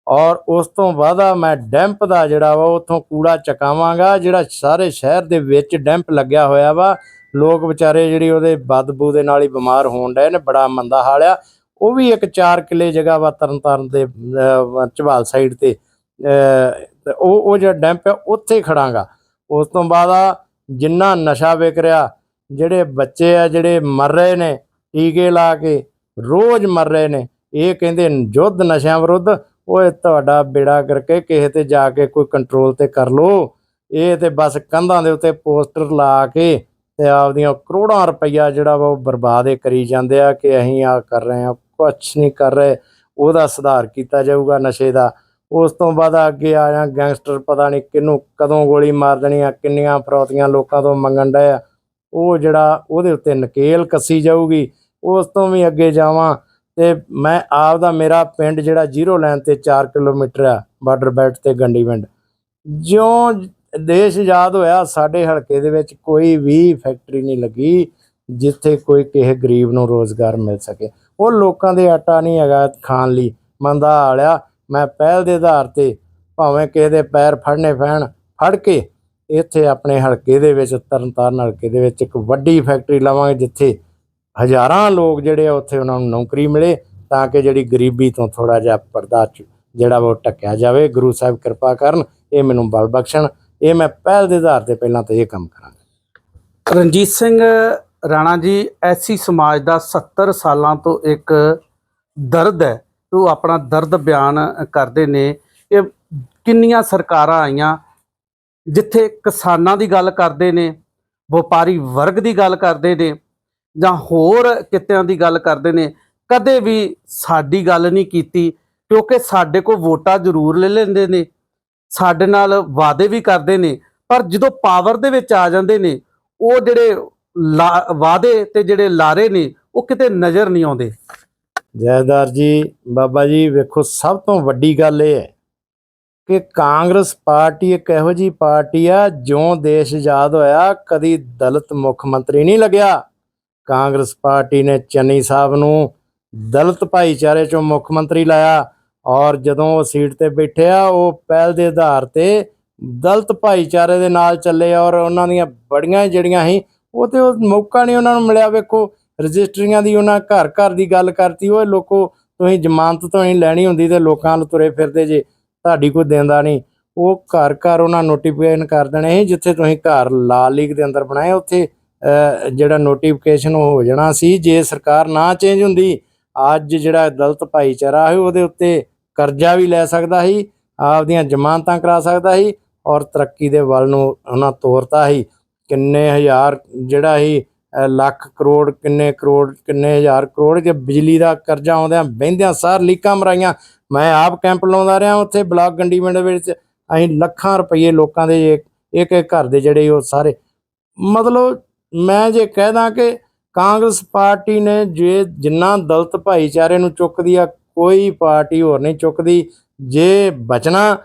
ਔਰ ਉਸ ਤੋਂ ਬਾਅਦ ਮੈਂ ਡੈਂਪ ਦਾ ਜਿਹੜਾ ਵਾ, ਉਥੋਂ ਕੂੜਾ ਚਕਾਵਾਂਗਾ, ਜਿਹੜਾ ਸਾਰੇ ਸ਼ਹਿਰ ਦੇ ਵਿੱਚ ਡੈਂਪ ਲੱਗਿਆ ਹੋਇਆ ਵਾ। ਲੋਕ ਵਿਚਾਰੇ ਜਿਹੜੀ ਉਹਦੇ ਬਦਬੂ ਦੇ ਨਾਲ ਹੀ ਬਿਮਾਰ ਹੋਣ ਡਏ ਨੇ, ਬੜਾ ਮੰਦਾ ਹਾਲ ਆ। ਉਹ ਵੀ ਇੱਕ ਚਾਰ ਕਿੱਲੇ ਜਗ੍ਹਾ ਵਾ ਤਰਨਤਾਰਨ ਦੇ ਝਵਾਲ ਸਾਈਡ ਤੇ ਉਹ ਉਹ ਜਿਹੜਾ ਡੈਂਪ ਹੈ ਉੱਥੇ ਖੜਾਂਗਾ। ਉਸ ਤੋਂ ਬਾਅਦ ਆ, ਜਿੰਨਾ ਨਸ਼ਾ ਵਿਕ ਰਿਹਾ, ਜਿਹੜੇ ਬੱਚੇ ਆ, ਜਿਹੜੇ ਮਰ ਰਹੇ ਨੇ, ਟੀਕੇ ਲਾ ਕੇ, ਰੋਜ਼ ਮਰ ਰਹੇ ਨੇ, ਇਹ ਕਹਿੰਦੇ ਯੁੱਧ ਨਸ਼ਿਆਂ ਵਿਰੁੱਧ, ਓਏ ਤੁਹਾਡਾ ਬੇੜਾ ਕਰਕੇ ਕਿਸੇ ਤੇ ਜਾ ਕੇ ਕੋਈ ਕੰਟਰੋਲ ਤੇ ਕਰ ਲੋ ਇਹ ਤੇ ਬਸ ਕੰਧਾਂ ਦੇ ਉੱਤੇ ਪੋਸਟਰ ਲਾ ਕੇ ਤੇ ਆਪਦੀਆਂ ਕਰੋੜਾਂ ਰੁਪਈਆ ਜਿਹੜਾ ਵਾ ਉਹ ਬਰਬਾਦ ਇਹ ਕਰੀ ਜਾਂਦੇ ਆ ਕਿ ਅਸੀਂ ਆ ਕਰ ਰਹੇ ਆ ਕੁਛ ਨਹੀਂ ਕਰ ਰਹੇ। ਉਹਦਾ ਸੁਧਾਰ ਕੀਤਾ ਜਾਊਗਾ ਨਸ਼ੇ ਦਾ। ਉਸ ਤੋਂ ਬਾਅਦ ਅੱਗੇ ਆਇਆ ਗੈਂਗਸਟਰ, ਪਤਾ ਨਹੀਂ ਕਿਹਨੂੰ ਕਦੋਂ ਗੋਲੀ ਮਾਰ ਦੇਣੀ ਆ, ਕਿੰਨੀਆਂ ਫਰੌਤੀਆਂ ਲੋਕਾਂ ਤੋਂ ਮੰਗਣ ਡਏ ਆ। ਉਹ ਜਿਹੜਾ ਉਹਦੇ ਉੱਤੇ ਨਕੇਲ ਕੱਸੀ ਜਾਊਗੀ। ਉਸ ਤੋਂ ਵੀ ਅੱਗੇ ਜਾਵਾਂ ਤੇ ਮੈਂ ਆਪ ਦਾ ਮੇਰਾ ਪਿੰਡ ਜਿਹੜਾ ਜ਼ੀਰੋ ਲਾਈਨ ਤੇ 4 ਕਿਲੋਮੀਟਰ ਆ, ਬਾਰਡਰ ਬੈਲਟ ਤੇ ਗੰਡੀ ਪਿੰਡ। ਜਿਉਂ ਦੇਸ਼ ਆਜ਼ਾਦ ਹੋਇਆ, ਸਾਡੇ ਹਲਕੇ ਦੇ ਵਿੱਚ ਕੋਈ ਵੀ ਫੈਕਟਰੀ ਨਹੀਂ ਲੱਗੀ ਜਿੱਥੇ ਕੋਈ ਕਿਸੇ ਗਰੀਬ ਨੂੰ ਰੋਜ਼ਗਾਰ ਮਿਲ ਸਕੇ। ਉਹ ਲੋਕਾਂ ਦੇ ਆਟਾ ਨਹੀਂ ਹੈਗਾ ਖਾਣ ਲਈ। ਮੰਦਾ ਹਾਲਿਆ ਮੈਂ ਪਹਿਲ ਦੇ ਆਧਾਰ ਤੇ ਭਾਵੇਂ ਕਿਸੇ ਦੇ ਪੈਰ ਫੜਨੇ ਪੈਣ, ਫੜ ਕੇ ਇੱਥੇ ਆਪਣੇ ਹਲਕੇ ਦੇ ਵਿੱਚ, ਤਰਨਤਾਰਨ ਹਲਕੇ ਦੇ ਵਿੱਚ ਇੱਕ ਵੱਡੀ ਫੈਕਟਰੀ ਲਾਵਾਂਗੇ ਜਿੱਥੇ ਹਜ਼ਾਰਾਂ ਲੋਕ ਜਿਹੜੇ ਆ ਉੱਥੇ ਉਹਨਾਂ ਨੂੰ ਨੌਕਰੀ ਮਿਲੇ ਤਾਂ ਕਿ ਜਿਹੜੀ ਗਰੀਬੀ ਤੋਂ ਥੋੜਾ ਜਿਹਾ ਪਰਦਾ ਜਿਹੜਾ ਵਾ ਉਹ ਟੱਕਿਆ ਜਾਵੇ। ਗੁਰੂ ਸਾਹਿਬ ਕਿਰਪਾ ਕਰਨ, ਇਹ ਮੈਨੂੰ ਬਲ ਬਖਸ਼ਣ। ਇਹ ਮੈਂ ਪਹਿਲ ਦੇ ਆਧਾਰ ਤੇ ਪਹਿਲਾਂ ਤਾਂ ਇਹ ਕੰਮ ਕਰਾਂਗਾ। ਰਣਜੀਤ ਸਿੰਘ ਰਾਣਾ ਜੀ, ਐਸੀ ਸਮਾਜ ਦਾ 70 ਸਾਲਾਂ ਤੋਂ ਇੱਕ ਦਰਦ ਹੈ, ਉਹ ਆਪਣਾ ਦਰਦ ਬਿਆਨ ਕਰਦੇ ਨੇ। ਇਹ ਕਿੰਨੀਆਂ ਸਰਕਾਰਾਂ ਆਈਆਂ, ਜਿੱਥੇ ਕਿਸਾਨਾਂ ਦੀ ਗੱਲ ਕਰਦੇ ਨੇ, ਵਪਾਰੀ ਵਰਗ ਦੀ ਗੱਲ ਕਰਦੇ ਨੇ, ਜਾਂ ਹੋਰ ਕਿੱਤਿਆਂ ਦੀ ਗੱਲ ਕਰਦੇ ਨੇ। ਕਦੇ ਵੀ ਸਾਡੀ ਗੱਲ ਨਹੀਂ ਕੀਤੀ, ਕਿਉਂਕਿ ਸਾਡੇ ਕੋਲ ਵੋਟਾਂ ਜ਼ਰੂਰ ਲੈ ਲੈਂਦੇ ਨੇ। ਸਾਡੇ ਨਾਲ ਵਾਅਦੇ ਵੀ ਕਰਦੇ ਨੇ, ਪਰ ਜਦੋਂ ਪਾਵਰ ਦੇ ਵਿੱਚ ਆ ਜਾਂਦੇ ਨੇ, ਉਹ ਜਿਹੜੇ ਲਾ- ਵਾਅਦੇ ਤੇ ਜਿਹੜੇ ਲਾਰੇ ਨੇ, ਉਹ ਕਿਤੇ ਨਜ਼ਰ ਨਹੀਂ ਆਉਂਦੇ। ਜੈਦਾਰ ਜੀ, ਬਾਬਾ ਜੀ, ਵੇਖੋ, ਸਭ ਤੋਂ ਵੱਡੀ ਗੱਲ ਇਹ ਹੈ ਕਿ ਕਾਂਗਰਸ ਪਾਰਟੀ ਇੱਕ ਇਹੋ ਜੀ ਪਾਰਟੀ ਆ, ਜਿਉਂ ਦੇਸ਼ ਆਜ਼ਾਦ ਹੋਇਆ, ਕਦੀ ਦਲਿਤ ਮੁੱਖ ਮੰਤਰੀ ਨਹੀਂ ਲੱਗਿਆ। ਕਾਂਗਰਸ ਪਾਰਟੀ ਨੇ ਚੰਨੀ ਸਾਹਿਬ ਨੂੰ ਦਲਿਤ ਭਾਈਚਾਰੇ ਚੋਂ ਮੁੱਖ ਮੰਤਰੀ ਲਾਇਆ। ਔਰ ਜਦੋਂ ਉਹ ਸੀਟ ਤੇ ਬੈਠਿਆ ਉਹ ਪਹਿਲ ਦੇ ਆਧਾਰ ਤੇ ਦਲਤ ਭਾਈਚਾਰੇ ਦੇ ਨਾਲ ਚੱਲੇ ਔਰ ਉਹਨਾਂ ਦੀਆਂ ਬੜੀਆਂ ਜਿਹੜੀਆਂ ਸੀ ਉਹ ਤੇ ਉਹ ਮੌਕਾ ਨਹੀਂ ਉਹਨਾਂ ਨੂੰ ਮਿਲਿਆ। ਵੇਖੋ ਰਜਿਸਟਰੀਆਂ ਦੀ ਉਹਨਾਂ ਘਰ ਘਰ ਦੀ ਗੱਲ ਕਰਤੀ ਉਹ ਲੋਕੋ ਤੁਸੀਂ ਜ਼ਮਾਨਤ ਤੋਂ ਹੀ ਲੈਣੀ ਹੁੰਦੀ ਤੇ ਲੋਕਾਂ ਨੂੰ ਤੁਰੇ ਫਿਰਦੇ ਜੇ ਤੁਹਾਡੀ ਕੋਈ ਦਿੰਦਾ ਨਹੀਂ। ਉਹ ਘਰ ਘਰ ਉਹਨਾਂ ਨੋਟੀਫਿਕੇਸ਼ਨ ਕਰ ਦੇਣੇ ਸੀ ਜਿੱਥੇ ਤੁਸੀਂ ਘਰ ਲਾਲ ਲੀਗ ਦੇ ਅੰਦਰ ਬਣਾਏ ਉੱਥੇ ਅਹ, ਜਿਹੜਾ ਨੋਟੀਫਿਕੇਸ਼ਨ ਹੋ ਜਾਣਾ ਸੀ ਜੇ ਸਰਕਾਰ ਨਾ ਚੇਂਜ ਹੁੰਦੀ ਅੱਜ ਜਿਹੜਾ ਦਲਤ ਭਾਈਚਾਰਾ ਹੈ ਉਹਦੇ ਉੱਤੇ ਕਰਜ਼ਾ ਵੀ ਲੈ ਸਕਦਾ ਸੀ, ਆਪਦੀਆਂ ਜ਼ਮਾਨਤਾਂ ਕਰਾ ਸਕਦਾ ਸੀ ਔਰ ਤਰੱਕੀ ਦੇ ਵੱਲ ਨੂੰ ਉਹਨਾਂ ਤੋਰਤਾ ਸੀ। ਕਿੰਨੇ ਹਜ਼ਾਰ ਜਿਹੜਾ ਸੀ ਲੱਖ ਕਰੋੜ, ਕਿੰਨੇ ਕਰੋੜ, ਕਿੰਨੇ ਹਜ਼ਾਰ ਕਰੋੜ ਜੇ ਬਿਜਲੀ ਦਾ ਕਰਜ਼ਾ ਆਉਂਦਿਆਂ ਬਹਿੰਦਿਆਂ ਸਾਰ ਲੀਕਾਂ ਮਰਾਈਆਂ। ਮੈਂ ਆਪ ਕੈਂਪ ਲਾਉਂਦਾ ਰਿਹਾ ਉੱਥੇ ਬਲਾਕ ਗੰਡੀ ਪਿੰਡ ਵਿੱਚ। ਅਸੀਂ ਲੱਖਾਂ ਰੁਪਏ ਲੋਕਾਂ ਦੇ ਇੱਕ ਇੱਕ ਘਰ ਦੇ ਜਿਹੜੇ ਉਹ ਸਾਰੇ। ਮਤਲਬ ਮੈਂ ਜੇ ਕਹਿ ਦਾਂ ਕਿ ਕਾਂਗਰਸ ਪਾਰਟੀ ਨੇ ਜੇ ਜਿੰਨਾ ਦਲਤ ਭਾਈਚਾਰੇ ਨੂੰ ਚੁੱਕਦੀ ਆ ਕੋਈ ਪਾਰਟੀ ਹੋਰ ਨਹੀਂ ਚੁੱਕਦੀ। ਜੇ ਬਚਣਾ,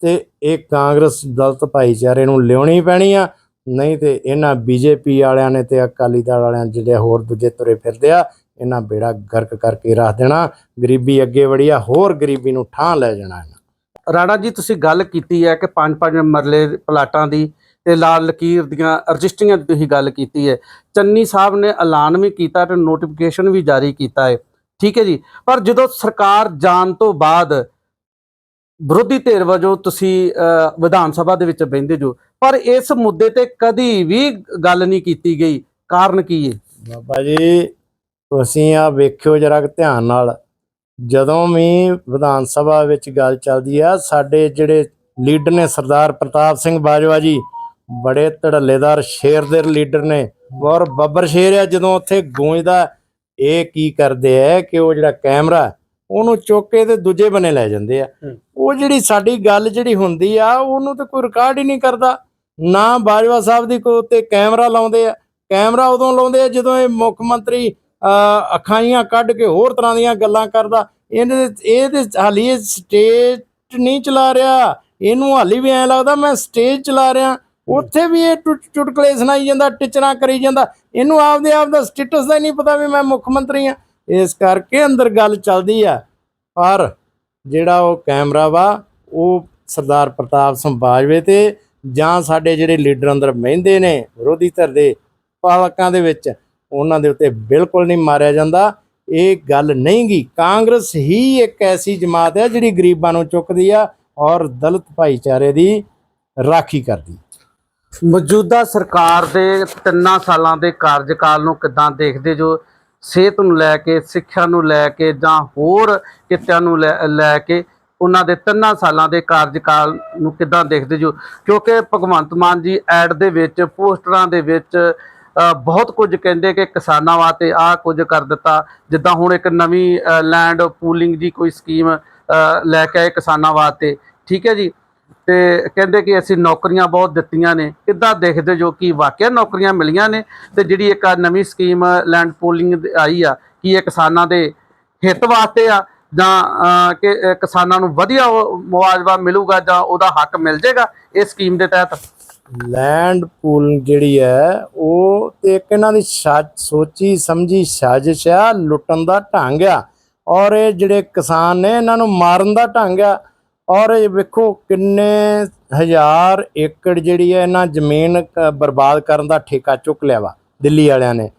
ਤੇ ਇਹ ਕਾਂਗਰਸ ਦਲਤ ਭਾਈਚਾਰੇ ਨੂੰ ਲਿਆਉਣੀ ਪੈਣੀ ਆ। ਨਹੀਂ ਤੇ ਇਹਨਾਂ ਬੀਜੇਪੀ ਵਾਲਿਆਂ ਨੇ ਤੇ ਅਕਾਲੀ ਦਲ ਵਾਲਿਆਂ ਜਿਹੜੇ ਹੋਰ ਦੂਜੇ ਤੁਰੇ ਫਿਰਦੇ ਆ, ਇਹਨਾਂ ਬੇੜਾ ਗਰਕ ਕਰਕੇ ਰੱਖ ਦੇਣਾ। ਗਰੀਬੀ ਅੱਗੇ ਵੜੀ ਆ, ਹੋਰ ਗਰੀਬੀ ਨੂੰ ਠਾਂ ਲੈ ਜਾਣਾ ਇਹਨਾਂ। ਰਾਣਾ ਜੀ, ਤੁਸੀਂ ਗੱਲ ਕੀਤੀ ਹੈ ਕਿ ਪੰਜ ਪੰਜ ਮਰਲੇ ਪਲਾਟਾਂ ਦੀ ਤੇ ਲਾਲ ਲਕੀਰ ਦੀਆਂ ਰਜਿਸਟਰੀਆਂ ਦੀ ਤੁਸੀਂ ਗੱਲ ਕੀਤੀ ਹੈ। ਚੰਨੀ ਸਾਹਿਬ ਨੇ ਐਲਾਨ ਵੀ ਕੀਤਾ ਤੇ ਨੋਟੀਫਿਕੇਸ਼ਨ ਵੀ ਜਾਰੀ ਕੀਤਾ ਹੈ। ਠੀਕ ਹੈ ਜੀ। ਪਰ ਜਦੋਂ ਸਰਕਾਰ ਜਾਣ ਤੋਂ ਬਾਅਦ ਵਿਰੋਧੀ ਧਿਰ ਵਜੋਂ ਤੁਸੀਂ ਵਿਧਾਨ ਸਭਾ ਦੇ ਵਿੱਚ ਬਹਿੰਦੇ ਜੋ, ਪਰ ਇਸ ਮੁੱਦੇ ਤੇ ਕਦੀ ਵੀ ਗੱਲ ਨਹੀਂ ਕੀਤੀ ਗਈ। ਕਾਰਨ ਕੀ ਹੈ ਬਾਬਾ ਜੀ, ਤੁਸੀਂ ਆ ਵੇਖਿਓ ਜਰਾ ਧਿਆਨ ਨਾਲ। ਜਦੋਂ ਵੀ ਵਿਧਾਨ ਸਭਾ ਵਿੱਚ ਗੱਲ ਚੱਲਦੀ ਆ, ਸਾਡੇ ਜਿਹੜੇ ਲੀਡਰ ਨੇ ਸਰਦਾਰ ਪ੍ਰਤਾਪ ਸਿੰਘ ਬਾਜਵਾ ਜੀ, ਬੜੇ ਧੜੱਲੇਦਾਰ ਸ਼ੇਰ ਦੇ ਲੀਡਰ ਨੇ। ਔਰ ਬੱਬਰ ਸ਼ੇਰ ਆ, ਜਦੋਂ ਉੱਥੇ ਗੂੰਜਦਾ ਇਹ ਕੀ ਕਰਦੇ ਆ ਕਿ ਉਹ ਜਿਹੜਾ ਕੈਮਰਾ ਉਹਨੂੰ ਚੁੱਕ ਕੇ ਤੇ ਦੂਜੇ ਬੰਨੇ ਲੈ ਜਾਂਦੇ ਆ। ਉਹ ਜਿਹੜੀ ਸਾਡੀ ਗੱਲ ਜਿਹੜੀ ਹੁੰਦੀ ਆ ਉਹਨੂੰ ਤੇ ਕੋਈ ਰਿਕਾਰਡ ਹੀ ਨਹੀਂ ਕਰਦਾ। ਨਾ ਬਾਜਵਾ ਸਾਹਿਬ ਦੀ ਕੋ ਤੇ ਕੈਮਰਾ ਲਾਉਂਦੇ ਆ। ਕੈਮਰਾ ਉਦੋਂ ਲਾਉਂਦੇ ਆ ਜਦੋਂ ਇਹ ਮੁੱਖ ਮੰਤਰੀ ਅਹ, ਅੱਖਾਂ ਕੱਢ ਕੇ ਹੋਰ ਤਰ੍ਹਾਂ ਦੀਆਂ ਗੱਲਾਂ ਕਰਦਾ। ਇਹਨੇ ਇਹ ਤੇ ਹਾਲੀ ਸਟੇਜ ਨਹੀਂ ਚਲਾ ਰਿਹਾ। ਇਹਨੂੰ ਹਾਲੀ ਵੀ ਐਂ ਲੱਗਦਾ ਮੈਂ ਸਟੇਜ ਚਲਾ ਰਿਹਾ। ਉੱਥੇ ਵੀ ਇਹ ਟੁੱਟ ਚੁਟਕਲੇ ਸੁਣਾਈ ਜਾਂਦਾ, ਟਿਚਰਾਂ ਕਰੀ ਜਾਂਦਾ। ਇਹਨੂੰ ਆਪਦੇ ਆਪ ਦਾ ਸਟੇਟਸ ਦਾ ਹੀ ਨਹੀਂ ਪਤਾ ਵੀ ਮੈਂ ਮੁੱਖ ਮੰਤਰੀ ਆ ਇਸ ਕਰਕੇ ਅੰਦਰ ਗੱਲ ਚੱਲਦੀ ਆ। ਪਰ ਜਿਹੜਾ ਉਹ ਕੈਮਰਾ ਵਾ, ਉਹ ਸਰਦਾਰ ਪ੍ਰਤਾਪ ਸਿੰਘ ਬਾਜਵੇ ਤੇ ਜਾਂ ਸਾਡੇ ਜਿਹੜੇ ਲੀਡਰ ਅੰਦਰ ਮਹਿੰਦੇ ਨੇ ਵਿਰੋਧੀ ਧਿਰ ਦੇ ਪਾਲਕਾਂ ਦੇ ਵਿੱਚ, ਉਹਨਾਂ ਦੇ ਉੱਤੇ ਬਿਲਕੁਲ ਨਹੀਂ ਮਾਰਿਆ ਜਾਂਦਾ। ਇਹ ਗੱਲ ਨਹੀਂ ਗੀ ਕਾਂਗਰਸ ਹੀ ਇੱਕ ਐਸੀ ਜਮਾਤ ਹੈ ਜਿਹੜੀ ਗਰੀਬਾਂ ਨੂੰ ਚੁੱਕਦੀ ਆ ਔਰ ਦਲਿਤ ਭਾਈਚਾਰੇ ਦੀ ਰਾਖੀ ਕਰਦੀ। ਮੌਜੂਦਾ ਸਰਕਾਰ ਦੇ ਤਿੰਨਾਂ ਸਾਲਾਂ ਦੇ ਕਾਰਜਕਾਲ ਨੂੰ ਕਿੱਦਾਂ ਦੇਖਦੇ ਜੋ ਸਿਹਤ ਨੂੰ ਲੈ ਕੇ, ਸਿੱਖਿਆ ਨੂੰ ਲੈ ਕੇ ਜਾਂ ਹੋਰ ਕਿੱਤਿਆਂ ਨੂੰ ਲੈ ਲੈ ਕੇ ਉਹਨਾਂ ਦੇ ਤਿੰਨਾਂ ਸਾਲਾਂ ਦੇ ਕਾਰਜਕਾਲ ਨੂੰ ਕਿੱਦਾਂ ਦੇਖਦੇ ਜੋ? ਕਿਉਂਕਿ ਭਗਵੰਤ ਮਾਨ ਜੀ ਐਡ ਦੇ ਵਿੱਚ, ਪੋਸਟਰਾਂ ਦੇ ਵਿੱਚ ਬਹੁਤ ਕੁਝ ਕਹਿੰਦੇ ਕਿ ਕਿਸਾਨਾਂ ਵਾਸਤੇ ਆਹ ਕੁਝ ਕਰ ਦਿੱਤਾ। ਜਿੱਦਾਂ ਹੁਣ ਇੱਕ ਨਵੀਂ ਲੈਂਡ ਪੂਲਿੰਗ ਦੀ ਕੋਈ ਸਕੀਮ ਲੈ ਕੇ ਆਏ ਕਿਸਾਨਾਂ ਵਾਸਤੇ। ਠੀਕ ਹੈ ਜੀ? ਤੇ ਕਹਿੰਦੇ ਕਿ ਅਸੀਂ ਨੌਕਰੀਆਂ ਬਹੁਤ ਦਿੱਤੀਆਂ ਨੇ। ਕਿੱਦਾਂ ਦੇਖਦੇ ਜੋ ਕਿ ਵਾਕਿਆ ਨੌਕਰੀਆਂ ਮਿਲੀਆਂ ਨੇ ਤੇ ਜਿਹੜੀ ਇੱਕ ਨਵੀਂ ਸਕੀਮ ਲੈਂਡ ਪੂਲਿੰਗ ਆਈ ਆ, ਕੀ ਇਹ ਕਿਸਾਨਾਂ ਦੇ ਹਿੱਤ ਵਾਸਤੇ ਆ ਜਾਂ ਕਿ ਕਿਸਾਨਾਂ ਨੂੰ ਵਧੀਆ ਉਹ ਮੁਆਵਜ਼ਾ ਮਿਲੂਗਾ ਜਾਂ ਉਹਦਾ ਹੱਕ ਮਿਲ ਜਾਏਗਾ ਇਸ ਸਕੀਮ ਦੇ ਤਹਿਤ? ਲੈਂਡ ਪੂਲ ਜਿਹੜੀ ਹੈ, ਉਹ ਤੇ ਇੱਕ ਇਹਨਾਂ ਦੀ ਸਾਜ਼ ਸੋਚੀ ਸਮਝੀ ਸਾਜ਼ਿਸ਼ ਆ, ਲੁੱਟਣ ਦਾ ਢੰਗ ਆ। ਔਰ ਇਹ ਜਿਹੜੇ ਕਿਸਾਨ ਨੇ, ਇਹਨਾਂ ਨੂੰ ਮਾਰਨ ਦਾ ਢੰਗ ਆ। ਔਰ ਇਹ ਵੇਖੋ ਕਿੰਨੇ ਹਜ਼ਾਰ ਏਕੜ ਜਿਹੜੀ ਹੈ ਇਹਨਾਂ ਜ਼ਮੀਨ ਬਰਬਾਦ ਕਰਨ ਦਾ ਠੇਕਾ ਚੁੱਕ ਲਿਆ ਵਾ ਦਿੱਲੀ ਵਾਲਿਆਂ ਨੇ।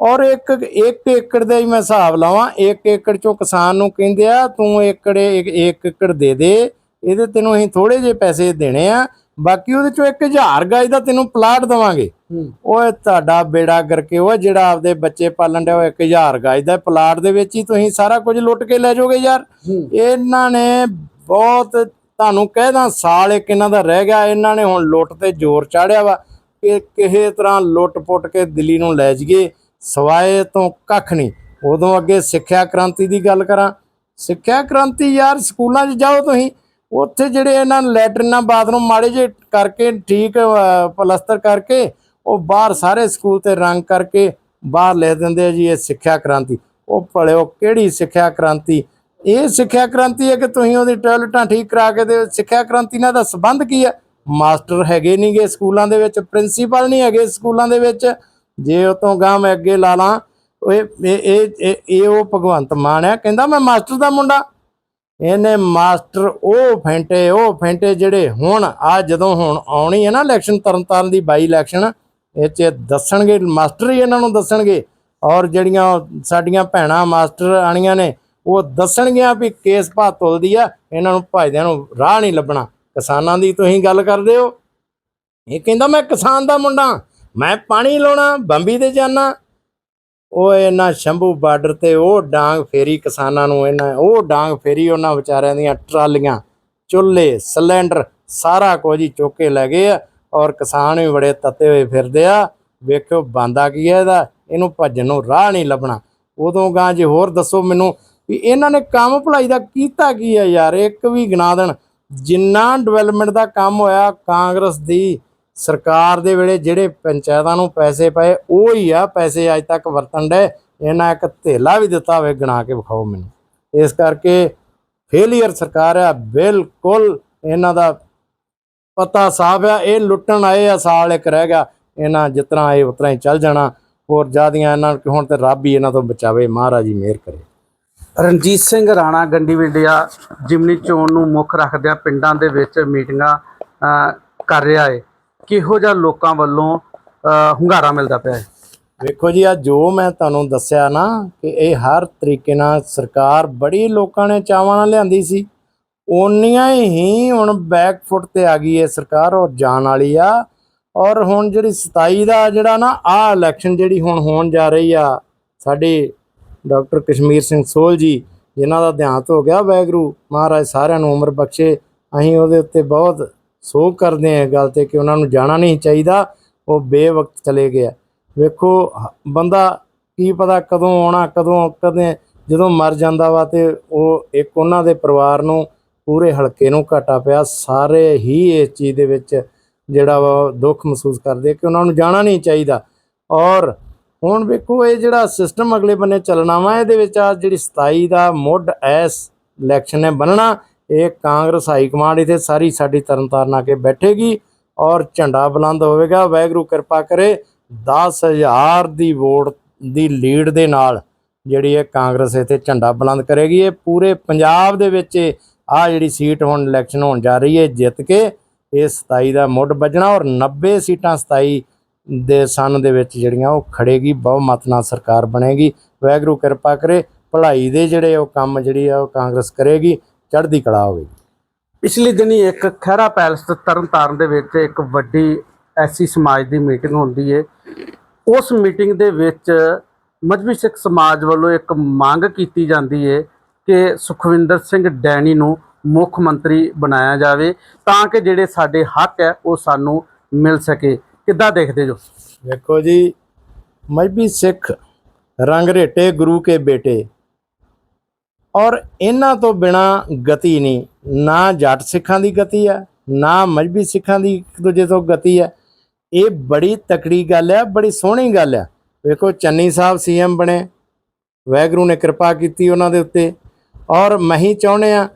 ਔਰ ਇੱਕ ਇੱਕ ਏਕੜ ਦਾ ਹੀ ਮੈਂ ਹਿਸਾਬ ਲਾਵਾਂ ਇੱਕ ਏਕੜ ਚੋਂ ਕਿਸਾਨ ਨੂੰ ਕਹਿੰਦੇ ਆ ਤੂੰ ਏਕੜ ਇੱਕ ਏਕੜ ਦੇ ਦੇ ਇਹਦੇ ਤੈਨੂੰ ਅਸੀਂ ਥੋੜੇ ਜਿਹੇ ਪੈਸੇ ਦੇਣੇ ਆ ਬਾਕੀ ਉਹਦੇ ਚੋਂ 1000 ਗਜ ਦਾ ਤੈਨੂੰ ਪਲਾਟ ਦਵਾਂਗੇ। ਓਏ ਤੁਹਾਡਾ ਬੇੜਾ ਕਰਕੇ ਉਹ ਜਿਹੜਾ ਆਪਦੇ ਬੱਚੇ ਪਾਲਣ ਦੇ ਉਹ 1000 ਗਜ ਦਾ ਪਲਾਟ ਦੇ ਵਿੱਚ ਹੀ ਤੁਸੀਂ ਸਾਰਾ ਕੁਝ ਲੁੱਟ ਕੇ ਲੈ ਜਾਓਗੇ ਯਾਰ। ਇਹਨਾਂ ਨੇ ਬਹੁਤ ਤੁਹਾਨੂੰ ਕਹਿਦਾ ਸਾਲ ਇੱਕ ਇਹਨਾਂ ਦਾ ਰਹਿ ਗਿਆ ਇਹਨਾਂ ਨੇ ਹੁਣ ਲੁੱਟ ਤੇ ਜ਼ੋਰ ਚਾੜਿਆ ਵਾ ਕਿ ਕਿਸੇ ਤਰ੍ਹਾਂ ਲੁੱਟ-ਪੁੱਟ ਕੇ ਦਿੱਲੀ ਨੂੰ ਲੈ ਜਾਈਏ ਸਵਾਏ ਤੋਂ ਕੱਖ ਨਹੀਂ। ਉਦੋਂ ਅੱਗੇ ਸਿੱਖਿਆ ਕ੍ਰਾਂਤੀ ਦੀ ਗੱਲ ਕਰਾਂ। ਸਿੱਖਿਆ ਕ੍ਰਾਂਤੀ ਯਾਰ ਸਕੂਲਾਂ 'ਚ ਜਾਓ ਤੁਸੀਂ। ਉੱਥੇ ਜਿਹੜੇ ਇਹਨਾਂ ਨੇ ਲੈਟਰਿਨਾਂ ਬਾਥਰੂਮ ਮਾੜੇ ਜੇ ਕਰਕੇ ਠੀਕ ਅਹ, ਪਲਸਤਰ ਕਰਕੇ ਉਹ ਬਾਹਰ ਸਾਰੇ ਸਕੂਲ ਤੇ ਰੰਗ ਕਰਕੇ ਬਾਹਰ ਲੈ ਦਿੰਦੇ ਆ ਜੀ ਇਹ ਸਿੱਖਿਆ ਕ੍ਰਾਂਤੀ। ਉਹ ਭਲਿਓ ਕਿਹੜੀ ਸਿੱਖਿਆ ਕ੍ਰਾਂਤੀ? ਇਹ ਸਿੱਖਿਆ ਕ੍ਰਾਂਤੀ ਹੈ ਕਿ ਤੁਸੀਂ ਉਹਦੀ ਟਾਇਲਟਾਂ ਠੀਕ ਕਰਾ ਕੇ ਦੇ ਸਿੱਖਿਆ ਕ੍ਰਾਂਤੀ ਨਾਲ ਦਾ ਸੰਬੰਧ ਕੀ ਹੈ? ਮਾਸਟਰ ਹੈਗੇ ਨਹੀਂਗੇ ਸਕੂਲਾਂ ਦੇ ਵਿੱਚ, ਪ੍ਰਿੰਸੀਪਲ ਨਹੀਂ ਹੈਗੇ ਸਕੂਲਾਂ ਦੇ ਵਿੱਚ। ਜੇ ਉਹ ਤੋਂ ਗਾਂ ਮੈਂ ਅੱਗੇ ਲਾ ਲਾਂ ਇਹ, ਇਹ- ਇਹ ਇਹ ਉਹ ਭਗਵੰਤ ਮਾਨ ਹੈ ਕਹਿੰਦਾ ਮੈਂ ਮਾਸਟਰ ਦਾ ਮੁੰਡਾ। ਇਹਨੇ ਮਾਸਟਰ ਉਹ ਫੈਂਟੇ ਉਹ ਫੈਂਟੇ ਜਿਹੜੇ ਹੁਣ, ਆ ਜਦੋਂ ਹੁਣ ਆਉਣੀ ਹੈ ਨਾ ਇਲੈਕਸ਼ਨ ਤਰਨਤਾਰਨ ਦੀ ਬਾਈ ਇਲੈਕਸ਼ਨ, ਇਹ ਚ ਦੱਸਣਗੇ, ਮਾਸਟਰ ਹੀ ਇਹਨਾਂ ਨੂੰ ਦੱਸਣਗੇ। ਔਰ ਜਿਹੜੀਆਂ ਸਾਡੀਆਂ ਭੈਣਾਂ ਮਾਸਟਰ ਆਣੀਆਂ ਨੇ ਉਹ ਦੱਸਣਗੀਆਂ ਵੀ ਕੇਸ ਭਾ ਤੁਲਦੀ ਆ, ਇਹਨਾਂ ਨੂੰ ਭਾਜਦਿਆਂ ਨੂੰ ਰਾਹ ਨਹੀਂ ਲੱਭਣਾ। ਕਿਸਾਨਾਂ ਦੀ ਤੁਸੀਂ ਗੱਲ ਕਰਦੇ ਹੋ। ਇਹ ਕਹਿੰਦਾ ਮੈਂ ਕਿਸਾਨ ਦਾ ਮੁੰਡਾ, ਮੈਂ ਪਾਣੀ ਲਾਉਣਾ, ਬੰਬੀ ਤੇ ਜਾਣਾ ਉਹ ਇਹਨਾਂ ਸ਼ੰਭੂ ਬਾਰਡਰ ਤੇ ਉਹ ਡਾਂਗ ਫੇਰੀ ਕਿਸਾਨਾਂ ਨੂੰ ਇਹਨਾਂ, ਉਹ ਡਾਂਗ ਫੇਰੀ ਉਹਨਾਂ ਵਿਚਾਰਿਆਂ ਦੀਆਂ ਟਰਾਲੀਆਂ, ਚੁੱਲ੍ਹੇ, ਸਿਲੰਡਰ, ਸਾਰਾ ਕੁਝ ਹੀ ਚੁੱਕ ਕੇ ਲੈ ਗਏ ਆ ਔਰ ਕਿਸਾਨ ਵੀ ਬੜੇ ਤੱਤੇ ਹੋਏ ਫਿਰਦੇ ਆ। ਵੇਖਿਓ, ਬੰਦਾ ਕੀ ਹੈ ਇਹਦਾ, ਇਹਨੂੰ ਭੱਜਣ ਨੂੰ ਰਾਹ ਨਹੀਂ ਲੱਭਣਾ। ਉਦੋਂ ਗਾਂ ਜੇ ਹੋਰ ਦੱਸੋ ਮੈਨੂੰ ਵੀ ਇਹਨਾਂ ਨੇ ਕੰਮ ਭਲਾਈ ਦਾ ਕੀਤਾ ਕੀ ਹੈ ਯਾਰ? ਇੱਕ ਵੀ ਗਿਣਾ ਦੇਣ। ਜਿੰਨਾ ਡਿਵੈਲਪਮੈਂਟ ਦਾ ਕੰਮ ਹੋਇਆ, ਕਾਂਗਰਸ ਦੀ ਸਰਕਾਰ ਦੇ ਵੇਲੇ ਜਿਹੜੇ ਪੰਚਾਇਤਾਂ ਨੂੰ ਪੈਸੇ ਪਏ, ਉਹ ਹੀ ਆ ਪੈਸੇ ਅੱਜ ਤੱਕ ਵਰਤਣ ਦੇ ਇਹਨਾਂ ਇੱਕ ਧੇਲਾ ਵੀ ਦਿੱਤਾ ਹੋਵੇ, ਗਣਾ ਕੇ ਵਿਖਾਓ ਮੈਨੂੰ। ਇਸ ਕਰਕੇ ਫੇਲੀਅਰ ਸਰਕਾਰ ਆ, ਬਿਲਕੁਲ ਇਹਨਾਂ ਦਾ ਪਤਾ ਸਾਫ਼ ਆ। ਇਹ ਲੁੱਟਣ ਆਏ ਆ, ਸਾਲ ਇੱਕ ਰਹਿ ਗਿਆ। ਇਹਨਾਂ ਜਿਤਨਾ ਆਏ ਉਤਨਾ ਹੀ ਚੱਲ ਜਾਣਾ। ਹੋਰ ਜਿਆਦੀਆਂ ਇਹਨਾਂ ਨੂੰ ਹੁਣ ਤੇ ਰੱਬ ਹੀ ਇਹਨਾਂ ਤੋਂ ਬਚਾਵੇ। ਮਹਾਰਾਜ ਜੀ ਮਿਹਰ ਕਰੇ। ਰਣਜੀਤ ਸਿੰਘ ਰਾਣਾ ਗੰਡੀ ਜਿਮਨੀ ਚੋਣ ਨੂੰ ਮੁੱਖ ਰੱਖਦਿਆਂ ਪਿੰਡਾਂ ਦੇ ਵਿੱਚ ਮੀਟਿੰਗਾਂ ਕਰ ਰਿਹਾ ਹੈ ਕਿਹੋ ਜਿਹਾ ਲੋਕਾਂ ਵੱਲੋਂ ਹੁੰਗਾਰਾ ਮਿਲਦਾ ਪਿਆ ਹੈ ਵੇਖੋ ਜੀ ਆ ਜੋ ਮੈਂ ਤੁਹਾਨੂੰ ਦੱਸਿਆ ਨਾ ਕਿ ਇਹ ਹਰ ਤਰੀਕੇ ਨਾਲ ਸਰਕਾਰ ਬੜੀ ਲੋਕਾਂ ਨੇ ਚਾਵਾਂ ਨਾਲ ਲਿਆਂਦੀ ਸੀ। ਓਨੀਆਂ ਹੀ ਹੁਣ ਬੈਕ ਫੁੱਟ ਤੇ ਆ ਗਈ ਹੈ ਸਰਕਾਰ ਔਰ ਜਾਣ ਵਾਲੀ ਆ। ਔਰ ਹੁਣ ਜਿਹੜੀ 27 ਦਾ ਜਿਹੜਾ ਨਾ ਆ ਇਲੈਕਸ਼ਨ ਜਿਹੜੀ ਹੁਣ ਹੋਣ ਜਾ ਰਹੀ ਆ, ਸਾਡੇ ਡਾਕਟਰ ਕਸ਼ਮੀਰ ਸਿੰਘ ਸੋਲ ਜੀ, ਜਿਨ੍ਹਾਂ ਦਾ ਦੇਹਾਂਤ ਹੋ ਗਿਆ ਵੈਗਰੂ ਮਹਾਰਾਜ ਸਾਰਿਆਂ ਨੂੰ ਉਮਰ ਬਖਸ਼ੇ। ਅਸੀਂ ਉਹਦੇ ਉੱਤੇ ਬਹੁਤ ਸੋਗ ਕਰਦੇ ਹਾਂ ਇਹ ਗੱਲ ਤੇ ਕਿ ਉਹਨਾਂ ਨੂੰ ਜਾਣਾ ਨਹੀਂ ਚਾਹੀਦਾ। ਉਹ ਬੇਵਕਤ ਚਲੇ ਗਿਆ ਵੇਖੋ ਹ- ਬੰਦਾ ਕੀ ਪਤਾ ਕਦੋਂ ਆਉਣਾ, ਕਦੋਂ ਕਦੇ ਜਦੋਂ ਮਰ ਜਾਂਦਾ ਵਾ ਤੇ ਉਹ ਇੱਕ ਉਹਨਾਂ ਦੇ ਪਰਿਵਾਰ ਨੂੰ ਪੂਰੇ ਹਲਕੇ ਨੂੰ ਘਾਟਾ ਪਿਆ। ਸਾਰੇ ਹੀ ਇਸ ਚੀਜ਼ ਦੇ ਵਿੱਚ ਜਿਹੜਾ ਵਾ ਉਹ ਦੁੱਖ ਮਹਿਸੂਸ ਕਰਦੇ ਕਿ ਉਹਨਾਂ ਨੂੰ ਜਾਣਾ ਨਹੀਂ ਚਾਹੀਦਾ। ਔਰ ਹੁਣ ਵੇਖੋ, ਇਹ ਜਿਹੜਾ ਸਿਸਟਮ ਅਗਲੇ ਬੰਨੇ ਚੱਲਣਾ ਵਾ, ਇਹਦੇ ਵਿੱਚ ਆ ਜਿਹੜੀ 27 ਦਾ ਮੁੱਢ ਐਸ ਇਲੈਕਸ਼ਨ ਨੇ ਬਣਨਾ ਇਹ ਕਾਂਗਰਸ ਹਾਈ ਕਮਾਂਡ ਇਥੇ ਸਾਰੀ ਸਾਡੀ ਤਰਨਤਾਰਨ ਆ ਕੇ ਬੈਠੇਗੀ ਔਰ ਝੰਡਾ ਬੁਲੰਦ ਹੋਵੇਗਾ। ਵਾਹਿਗੁਰੂ ਕਿਰਪਾ ਕਰੇ 10000 ਦੀ ਵੋਟ ਦੀ ਲੀਡ ਦੇ ਨਾਲ ਜਿਹੜੀ ਇਹ ਕਾਂਗਰਸ ਇੱਥੇ ਝੰਡਾ ਬੁਲੰਦ ਕਰੇਗੀ। ਇਹ ਪੂਰੇ ਪੰਜਾਬ ਦੇ ਵਿੱਚ ਆ ਜਿਹੜੀ ਸੀਟ ਹੁਣ ਇਲੈਕਸ਼ਨ ਹੋਣ ਜਾ ਰਹੀ ਹੈ, ਜਿੱਤ ਕੇ ਇਹ 27 ਦਾ ਮੁੱਢ ਵੱਜਣਾ ਔਰ 90 ਸੀਟਾਂ 27 ਦੇ ਸਨ ਦੇ ਵਿੱਚ ਜਿਹੜੀਆਂ ਉਹ ਖੜੇਗੀ ਬਹੁਮਤ ਨਾਲ ਸਰਕਾਰ ਬਣੇਗੀ। ਵਾਹਿਗੁਰੂ ਕਿਰਪਾ ਕਰੇ, ਭਲਾਈ ਦੇ ਜਿਹੜੇ ਉਹ ਕੰਮ ਜਿਹੜੀ ਆ ਉਹ ਕਾਂਗਰਸ ਕਰੇਗੀ, ਚੜ੍ਹਦੀ ਕਲਾ ਹੋਵੇਗੀ। ਪਿਛਲੇ ਦਿਨੀ ਇੱਕ ਖਹਿਰਾ ਪੈਲਸ ਤਰਨਤਾਰਨ ਦੇ ਵਿੱਚ ਇੱਕ ਵੱਡੀ ਐਸੀ ਸਮਾਜ ਦੀ ਮੀਟਿੰਗ ਹੁੰਦੀ ਹੈ ਉਸ ਮੀਟਿੰਗ ਦੇ ਵਿੱਚ ਮਜਬੀ ਸਿੱਖ ਸਮਾਜ ਵੱਲੋਂ ਇੱਕ ਮੰਗ ਕੀਤੀ ਜਾਂਦੀ ਹੈ ਕਿ ਸੁਖਵਿੰਦਰ ਸਿੰਘ ਡੈਣੀ ਨੂੰ ਮੁੱਖ ਮੰਤਰੀ ਬਣਾਇਆ ਜਾਵੇ, ਤਾਂ ਕਿ ਜਿਹੜੇ ਸਾਡੇ ਹੱਕ ਹੈ ਉਹ ਸਾਨੂੰ ਮਿਲ ਸਕੇ। ਕਿੱਦਾਂ ਦੇਖਦੇ ਜੋ? ਵੇਖੋ ਜੀ ਮਜਬੀ ਸਿੱਖ ਰੰਗਰੇਟੇ ਗੁਰੂ ਕੇ ਬੇਟੇ ਔਰ ਇਹਨਾਂ ਤੋਂ ਬਿਨਾ ਗਤੀ ਨਹੀਂ। ਨਾ ਜੱਟ ਸਿੱਖਾਂ ਦੀ ਗਤੀ ਹੈ, ਨਾ ਮਜਬੀ ਸਿੱਖਾਂ ਦੀ ਇੱਕ ਦੂਜੇ ਤੋਂ ਗਤੀ ਹੈ। ਇਹ ਬੜੀ ਤਕੜੀ ਗੱਲ ਹੈ, ਬੜੀ ਸੋਹਣੀ ਗੱਲ ਹੈ। ਵੇਖੋ, ਚੰਨੀ ਸਾਹਿਬ ਸੀਐਮ ਬਣੇ ਵੈਗਰੂ ਨੇ ਕਿਰਪਾ ਕੀਤੀ ਉਹਨਾਂ ਦੇ ਉੱਤੇ। ਔਰ ਮਹੀਂ ਚਾਹੁੰਦੇ ਆ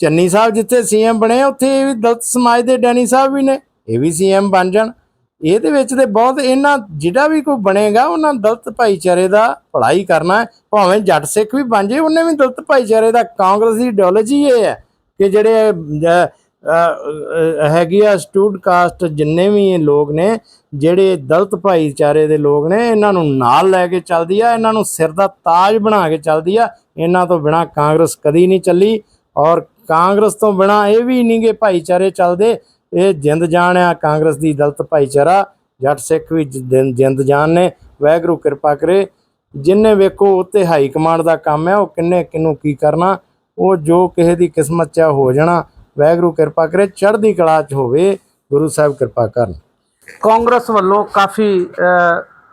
ਚੰਨੀ ਸਾਹਿਬ ਜਿੱਥੇ ਸੀਐਮ ਬਣੇ, ਉੱਥੇ ਇਹ ਵੀ ਦਲਤ ਸਮਾਜ ਦੇ ਡੈਨੀ ਸਾਹਿਬ ਵੀ ਨੇ, ਇਹ ਵੀ ਸੀਐਮ ਬਣ ਜਾਣ। ਇਹਦੇ ਵਿੱਚ ਤੇ ਬਹੁਤ ਇਹਨਾਂ ਜਿਹੜਾ ਵੀ ਕੋਈ ਬਣੇਗਾ, ਉਹਨਾਂ ਦਲਤ ਭਾਈਚਾਰੇ ਦਾ ਭਲਾਈ ਕਰਨਾ ਭਾਵੇਂ ਜੱਟ ਸਿੱਖ ਵੀ ਬਣ ਜੇ ਉਹਨੇ ਵੀ ਦਲਤ ਭਾਈਚਾਰੇ ਦਾ ਕਾਂਗਰਸ ਦੀ ਇਡੀਓਲੋਜੀ ਇਹ ਹੈ ਕਿ ਜਿਹੜੇ ਹੈਗੀ ਆ ਸਟੂਡ ਕਾਸਟ ਜਿੰਨੇ ਵੀ ਇਹ ਲੋਕ ਨੇ, ਜਿਹੜੇ ਦਲਤ ਭਾਈਚਾਰੇ ਦੇ ਲੋਕ ਨੇ, ਇਹਨਾਂ ਨੂੰ ਨਾਲ ਲੈ ਕੇ ਚੱਲਦੀ ਆ, ਇਹਨਾਂ ਨੂੰ ਸਿਰ ਦਾ ਤਾਜ ਬਣਾ ਕੇ ਚੱਲਦੀ ਆ। ਇਹਨਾਂ ਤੋਂ ਬਿਨਾ ਕਾਂਗਰਸ ਕਦੀ ਨਹੀਂ ਚੱਲੀ ਔਰ ਕਾਂਗਰਸ ਤੋਂ ਬਿਨਾ ਇਹ ਵੀ ਨਹੀਂਗੇ ਭਾਈਚਾਰੇ ਚੱਲਦੇ। ਇਹ ਜਿੰਦ ਜਾਨ ਆ, ਕਾਂਗਰਸ ਦੀ ਦਲਤ ਭਾਈਚਾਰਾ, ਜੱਟ ਸਿੱਖ ਵੀ ਜਿੰਦ ਜਿੰਦ ਜਾਨ ਨੇ ਵਾਹਿਗੁਰੂ ਕਿਰਪਾ ਕਰੇ। ਜਿੰਨੇ ਵੇਖੋ ਉੱਤੇ ਹਾਈ ਕਮਾਂਡ ਦਾ ਕੰਮ ਹੈ ਉਹ ਕਿੰਨੇ ਕਿਨੂੰ ਕੀ ਕਰਨਾ, ਉਹ ਜੋ ਕਿਸੇ ਦੀ ਕਿਸਮਤ ਚ ਆ ਹੋ ਜਾਣਾ। ਵਾਹਿਗੁਰੂ ਕਿਰਪਾ ਕਰੇ, ਚੜ੍ਹਦੀ ਕਲਾ ਚ ਹੋਵੇ, ਗੁਰੂ ਸਾਹਿਬ ਕਿਰਪਾ ਕਰਨ। ਕਾਂਗਰਸ ਵੱਲੋਂ ਕਾਫੀ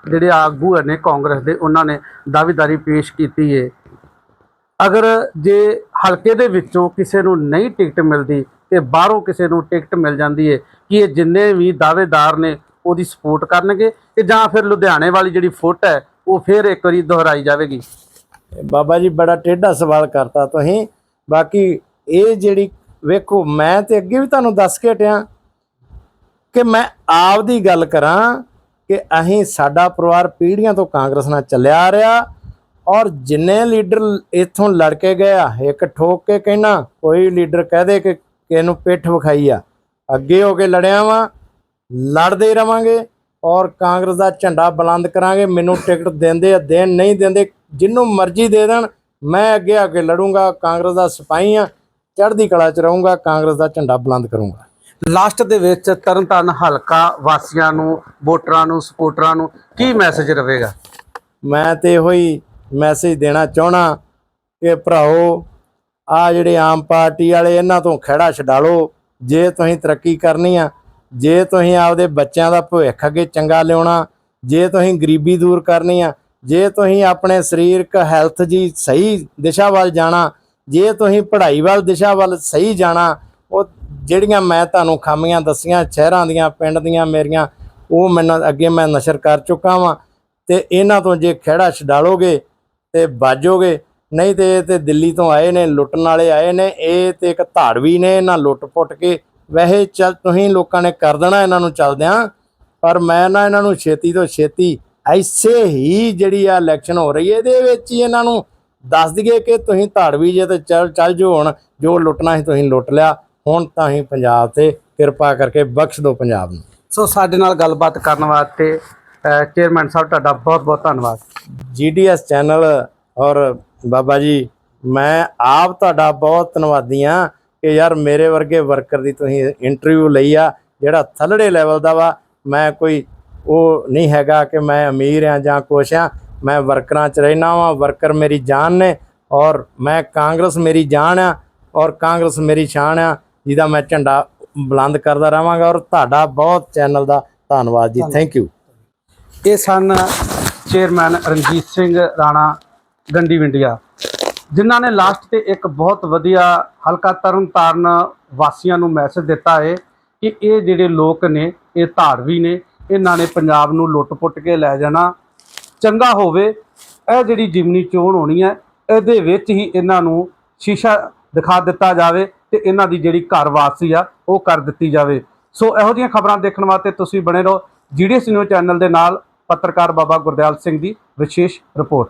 ਜਿਹੜੇ ਆਗੂ ਨੇ ਕਾਂਗਰਸ ਦੇ, ਉਹਨਾਂ ਨੇ ਦਾਅਵੇਦਾਰੀ ਪੇਸ਼ ਕੀਤੀ ਹੈ ਅਗਰ ਜੇ ਹਲਕੇ ਦੇ ਵਿੱਚੋਂ ਕਿਸੇ ਨੂੰ ਨਹੀਂ ਟਿਕਟ ਮਿਲਦੀ ਤੇ ਬਾਹਰੋਂ ਕਿਸੇ ਨੂੰ ਟਿਕਟ ਮਿਲ ਜਾਂਦੀ ਹੈ ਕਿ ਇਹ ਜਿੰਨੇ ਵੀ ਦਾਅਵੇਦਾਰ ਨੇ ਉਹਦੀ ਸਪੋਰਟ ਕਰਨਗੇ ਤੇ ਜਾਂ ਫਿਰ ਲੁਧਿਆਣੇ ਵਾਲੀ ਜਿਹੜੀ ਫੁੱਟ ਹੈ, ਉਹ ਫਿਰ ਇੱਕ ਵਾਰੀ ਦੁਹਰਾਈ ਜਾਵੇਗੀ। ਬਾਬਾ ਜੀ ਬੜਾ ਟੇਢਾ ਸਵਾਲ ਕਰਤਾ ਤੁਸੀਂ। ਬਾਕੀ ਇਹ ਜਿਹੜੀ, ਵੇਖੋ, ਮੈਂ ਤੇ ਅੱਗੇ ਵੀ ਤੁਹਾਨੂੰ ਦੱਸ ਕੇ ਹਟਿਆ ਕਿ ਮੈਂ ਆਪ ਦੀ ਗੱਲ ਕਰਾਂ ਕਿ ਅਸੀਂ ਸਾਡਾ ਪਰਿਵਾਰ ਪੀੜ੍ਹੀਆਂ ਤੋਂ ਕਾਂਗਰਸ ਨਾਲ ਚੱਲਿਆ ਆ ਰਿਹਾ ਔਰ ਜਿੰਨੇ ਲੀਡਰ ਇੱਥੋਂ ਲੜ ਕੇ ਗਿਆ ਇੱਕ ਠੋਕ ਕੇ ਕਹਿਣਾ, ਕੋਈ ਲੀਡਰ ਕਹਦੇ ਕਿ ਕਿਸੇ ਨੂੰ ਪਿੱਠ ਵਿਖਾਈ ਆ। ਅੱਗੇ ਹੋ ਕੇ ਲੜਿਆ ਵਾਂ ਲੜਦੇ ਰਵਾਂਗੇ ਔਰ ਕਾਂਗਰਸ ਦਾ ਝੰਡਾ ਬੁਲੰਦ ਕਰਾਂਗੇ। ਮੈਨੂੰ ਟਿਕਟ ਦਿੰਦੇ ਆ ਦੇਣ ਨਹੀਂ ਦਿੰਦੇ ਜਿੰਨੂੰ ਮਰਜ਼ੀ ਦੇ ਦੇਣ ਮੈਂ ਅੱਗੇ ਆ ਕੇ ਲੜੂੰਗਾ ਕਾਂਗਰਸ ਦਾ ਸਿਪਾਹੀ ਆ ਚੜ੍ਹਦੀ ਕਲਾ ਚ ਰਹੂੰਗਾ ਕਾਂਗਰਸ ਦਾ ਝੰਡਾ ਬੁਲੰਦ ਕਰੂੰਗਾ। ਲਾਸਟ ਦੇ ਵਿੱਚ ਤਰਨਤਾਰਨ ਹਲਕਾ ਵਾਸੀਆਂ ਨੂੰ ਵੋਟਰਾਂ ਨੂੰ ਸਪੋਰਟਰਾਂ ਨੂੰ ਕੀ ਮੈਸੇਜ ਰਹੇਗਾ? ਮੈਂ ਤੇ ਇਹੋ ਹੀ ਮੈਸੇਜ ਦੇਣਾ ਚਾਹਣਾ ਕਿ ਭਰਾਓ ਆ ਜਿਹੜੇ ਆਮ ਪਾਰਟੀ ਵਾਲੇ, ਇਹਨਾਂ ਤੋਂ ਖਹਿੜਾ ਛਡਾ ਲਓ। ਜੇ ਤੁਸੀਂ ਤਰੱਕੀ ਕਰਨੀ ਆ, ਜੇ ਤੁਸੀਂ ਆਪਦੇ ਬੱਚਿਆਂ ਦਾ ਭਵਿੱਖ ਅੱਗੇ ਚੰਗਾ ਲਿਆਉਣਾ, ਜੇ ਤੁਸੀਂ ਗਰੀਬੀ ਦੂਰ ਕਰਨੀ ਆ, ਜੇ ਤੁਸੀਂ ਆਪਣੇ ਸਰੀਰਕ ਹੈਲਥ ਜੀ ਸਹੀ ਦਿਸ਼ਾ ਵੱਲ ਜਾਣਾ, ਜੇ ਤੁਸੀਂ ਪੜ੍ਹਾਈ ਵੱਲ ਦਿਸ਼ਾ ਵੱਲ ਸਹੀ ਜਾਣਾ, ਉਹ ਜਿਹੜੀਆਂ ਮੈਂ ਤੁਹਾਨੂੰ ਖਾਮੀਆਂ ਦੱਸੀਆਂ, ਸ਼ਹਿਰਾਂ ਦੀਆਂ, ਪਿੰਡ ਦੀਆਂ ਮੇਰੀਆਂ, ਉਹ ਮੈਨੂੰ ਅੱਗੇ ਮੈਂ ਨਸ਼ਰ ਕਰ ਚੁੱਕਾ ਵਾਂ। ਤੇ ਇਹਨਾਂ ਤੋਂ ਜੇ ਖਹਿੜਾ ਛਡਾਲੋਗੇ ਤੇ ਬਾਜੋਗੇ ਨਹੀਂ ਤੇ ਇਹ ਤੇ ਦਿੱਲੀ ਤੋਂ ਆਏ ਨੇ ਲੁੱਟਣ ਵਾਲੇ ਆਏ ਨੇ ਇਹ ਤੇ ਇੱਕ ਧਾੜਵੀ ਨੇ ਇਹਨਾਂ ਲੁੱਟ ਪੁੱਟ ਕੇ। ਵੈਸੇ ਚੱਲ ਤੁਸੀਂ ਲੋਕਾਂ ਨੇ ਕਰ ਦੇਣਾ ਇਹਨਾਂ ਨੂੰ ਚੱਲਦਿਆਂ ਪਰ ਮੈਂ ਨਾ ਇਹਨਾਂ ਨੂੰ ਛੇਤੀ ਤੋਂ ਛੇਤੀ ਐਸੇ ਹੀ ਜਿਹੜੀ ਆ ਇਲੈਕਸ਼ਨ ਹੋ ਰਹੀ ਹੈ ਇਹਦੇ ਵਿੱਚ ਹੀ ਇਹਨਾਂ ਨੂੰ ਦੱਸ ਦਈਏ ਕਿ ਤੁਸੀਂ ਧਾੜਵੀ ਜੇ ਤੇ ਚੱਲ ਚੱਲ ਜੋ ਹੁਣ ਜੋ ਲੁੱਟਣਾ ਸੀ ਤੁਸੀਂ ਲੁੱਟ ਲਿਆ ਹੁਣ ਤਾਂ ਹੀ ਪੰਜਾਬ ਤੇ ਕਿਰਪਾ ਕਰਕੇ ਬਖਸ਼ ਦਿਓ ਪੰਜਾਬ ਨੂੰ। ਸੋ ਸਾਡੇ ਨਾਲ ਗੱਲਬਾਤ ਕਰਨ ਵਾਸਤੇ ਚੇਅਰਮੈਨ ਸਾਹਿਬ ਤੁਹਾਡਾ ਬਹੁਤ ਬਹੁਤ ਧੰਨਵਾਦ ਜੀਡੀਐਸ ਚੈਨਲ ਔਰ ਬਾਬਾ ਜੀ ਮੈਂ ਆਪ ਤੁਹਾਡਾ ਬਹੁਤ ਧੰਨਵਾਦੀ ਆ ਕਿ ਯਾਰ ਮੇਰੇ ਵਰਗੇ ਵਰਕਰ ਦੀ ਤੁਸੀਂ ਇੰਟਰਵਿਊ ਲਈ ਆ ਜਿਹੜਾ ਥੱਲੜੇ ਲੈਵਲ ਦਾ ਵਾ। ਮੈਂ ਕੋਈ ਉਹ ਨਹੀਂ ਹੈਗਾ ਕਿ ਮੈਂ ਅਮੀਰ ਆ ਜਾਂ ਕੁਛ ਆ ਮੈਂ ਵਰਕਰਾਂ 'ਚ ਰਹਿਣਾ ਵਾਂ ਵਰਕਰ ਮੇਰੀ ਜਾਨ ਨੇ ਔਰ ਮੈਂ ਕਾਂਗਰਸ ਮੇਰੀ ਜਾਨ ਆ ਔਰ ਕਾਂਗਰਸ ਮੇਰੀ ਸ਼ਾਨ ਆ ਜਿਹਦਾ ਮੈਂ ਝੰਡਾ ਬੁਲੰਦ ਕਰਦਾ ਰਹਾਂਗਾ ਔਰ ਤੁਹਾਡਾ ਬਹੁਤ ਚੈਨਲ ਦਾ ਧੰਨਵਾਦ ਜੀ। ਥੈਂਕ ਯੂ ਇਹ ਸਨ ਚੇਅਰਮੈਨ ਰਣਜੀਤ ਸਿੰਘ ਰਾਣਾ ਗੰਡੀ ਵਿੰਡੀਆ ਜਿਨ੍ਹਾਂ ਨੇ ਲਾਸਟ ਤੇ ਇੱਕ ਬਹੁਤ ਵਧੀਆ, ਹਲਕਾ ਤਰਨਤਾਰਨ ਵਾਸੀਆਂ ਨੂੰ ਮੈਸੇਜ ਦਿੱਤਾ ਹੈ ਕਿ ਇਹ ਜਿਹੜੇ ਲੋਕ ਨੇ, ਇਹ ਧਾਰਵੀ ਨੇ, ਇਹਨਾਂ ਨੇ ਪੰਜਾਬ ਨੂੰ ਲੁੱਟ-ਪੁੱਟ ਕੇ ਲੈ ਜਾਣਾ। ਚੰਗਾ ਹੋਵੇ, ਇਹ ਜਿਹੜੀ ਜਿਮਨੀ ਚੋਣ ਹੋਣੀ ਹੈ, ਇਹਦੇ ਵਿੱਚ ਹੀ ਇਹਨਾਂ ਨੂੰ ਸ਼ੀਸ਼ਾ ਦਿਖਾ ਦਿੱਤਾ ਜਾਵੇ ਤੇ ਇਹਨਾਂ ਦੀ ਜਿਹੜੀ ਘਰ ਵਾਪਸੀ ਆ, ਉਹ ਕਰ ਦਿੱਤੀ ਜਾਵੇ। ਸੋ ਇਹੋ ਜਿਹੀਆਂ ਖਬਰਾਂ ਦੇਖਣ ਵਾਸਤੇ ਤੁਸੀਂ ਬਣੇ ਰਹੋ ਜੀਡੀਐਸ ਨਿਊਜ਼ ਚੈਨਲ ਦੇ ਨਾਲ ਪੱਤਰਕਾਰ ਬਾਬਾ ਗੁਰਦਿਆਲ ਸਿੰਘ ਦੀ ਵਿਸ਼ੇਸ਼ ਰਿਪੋਰਟ।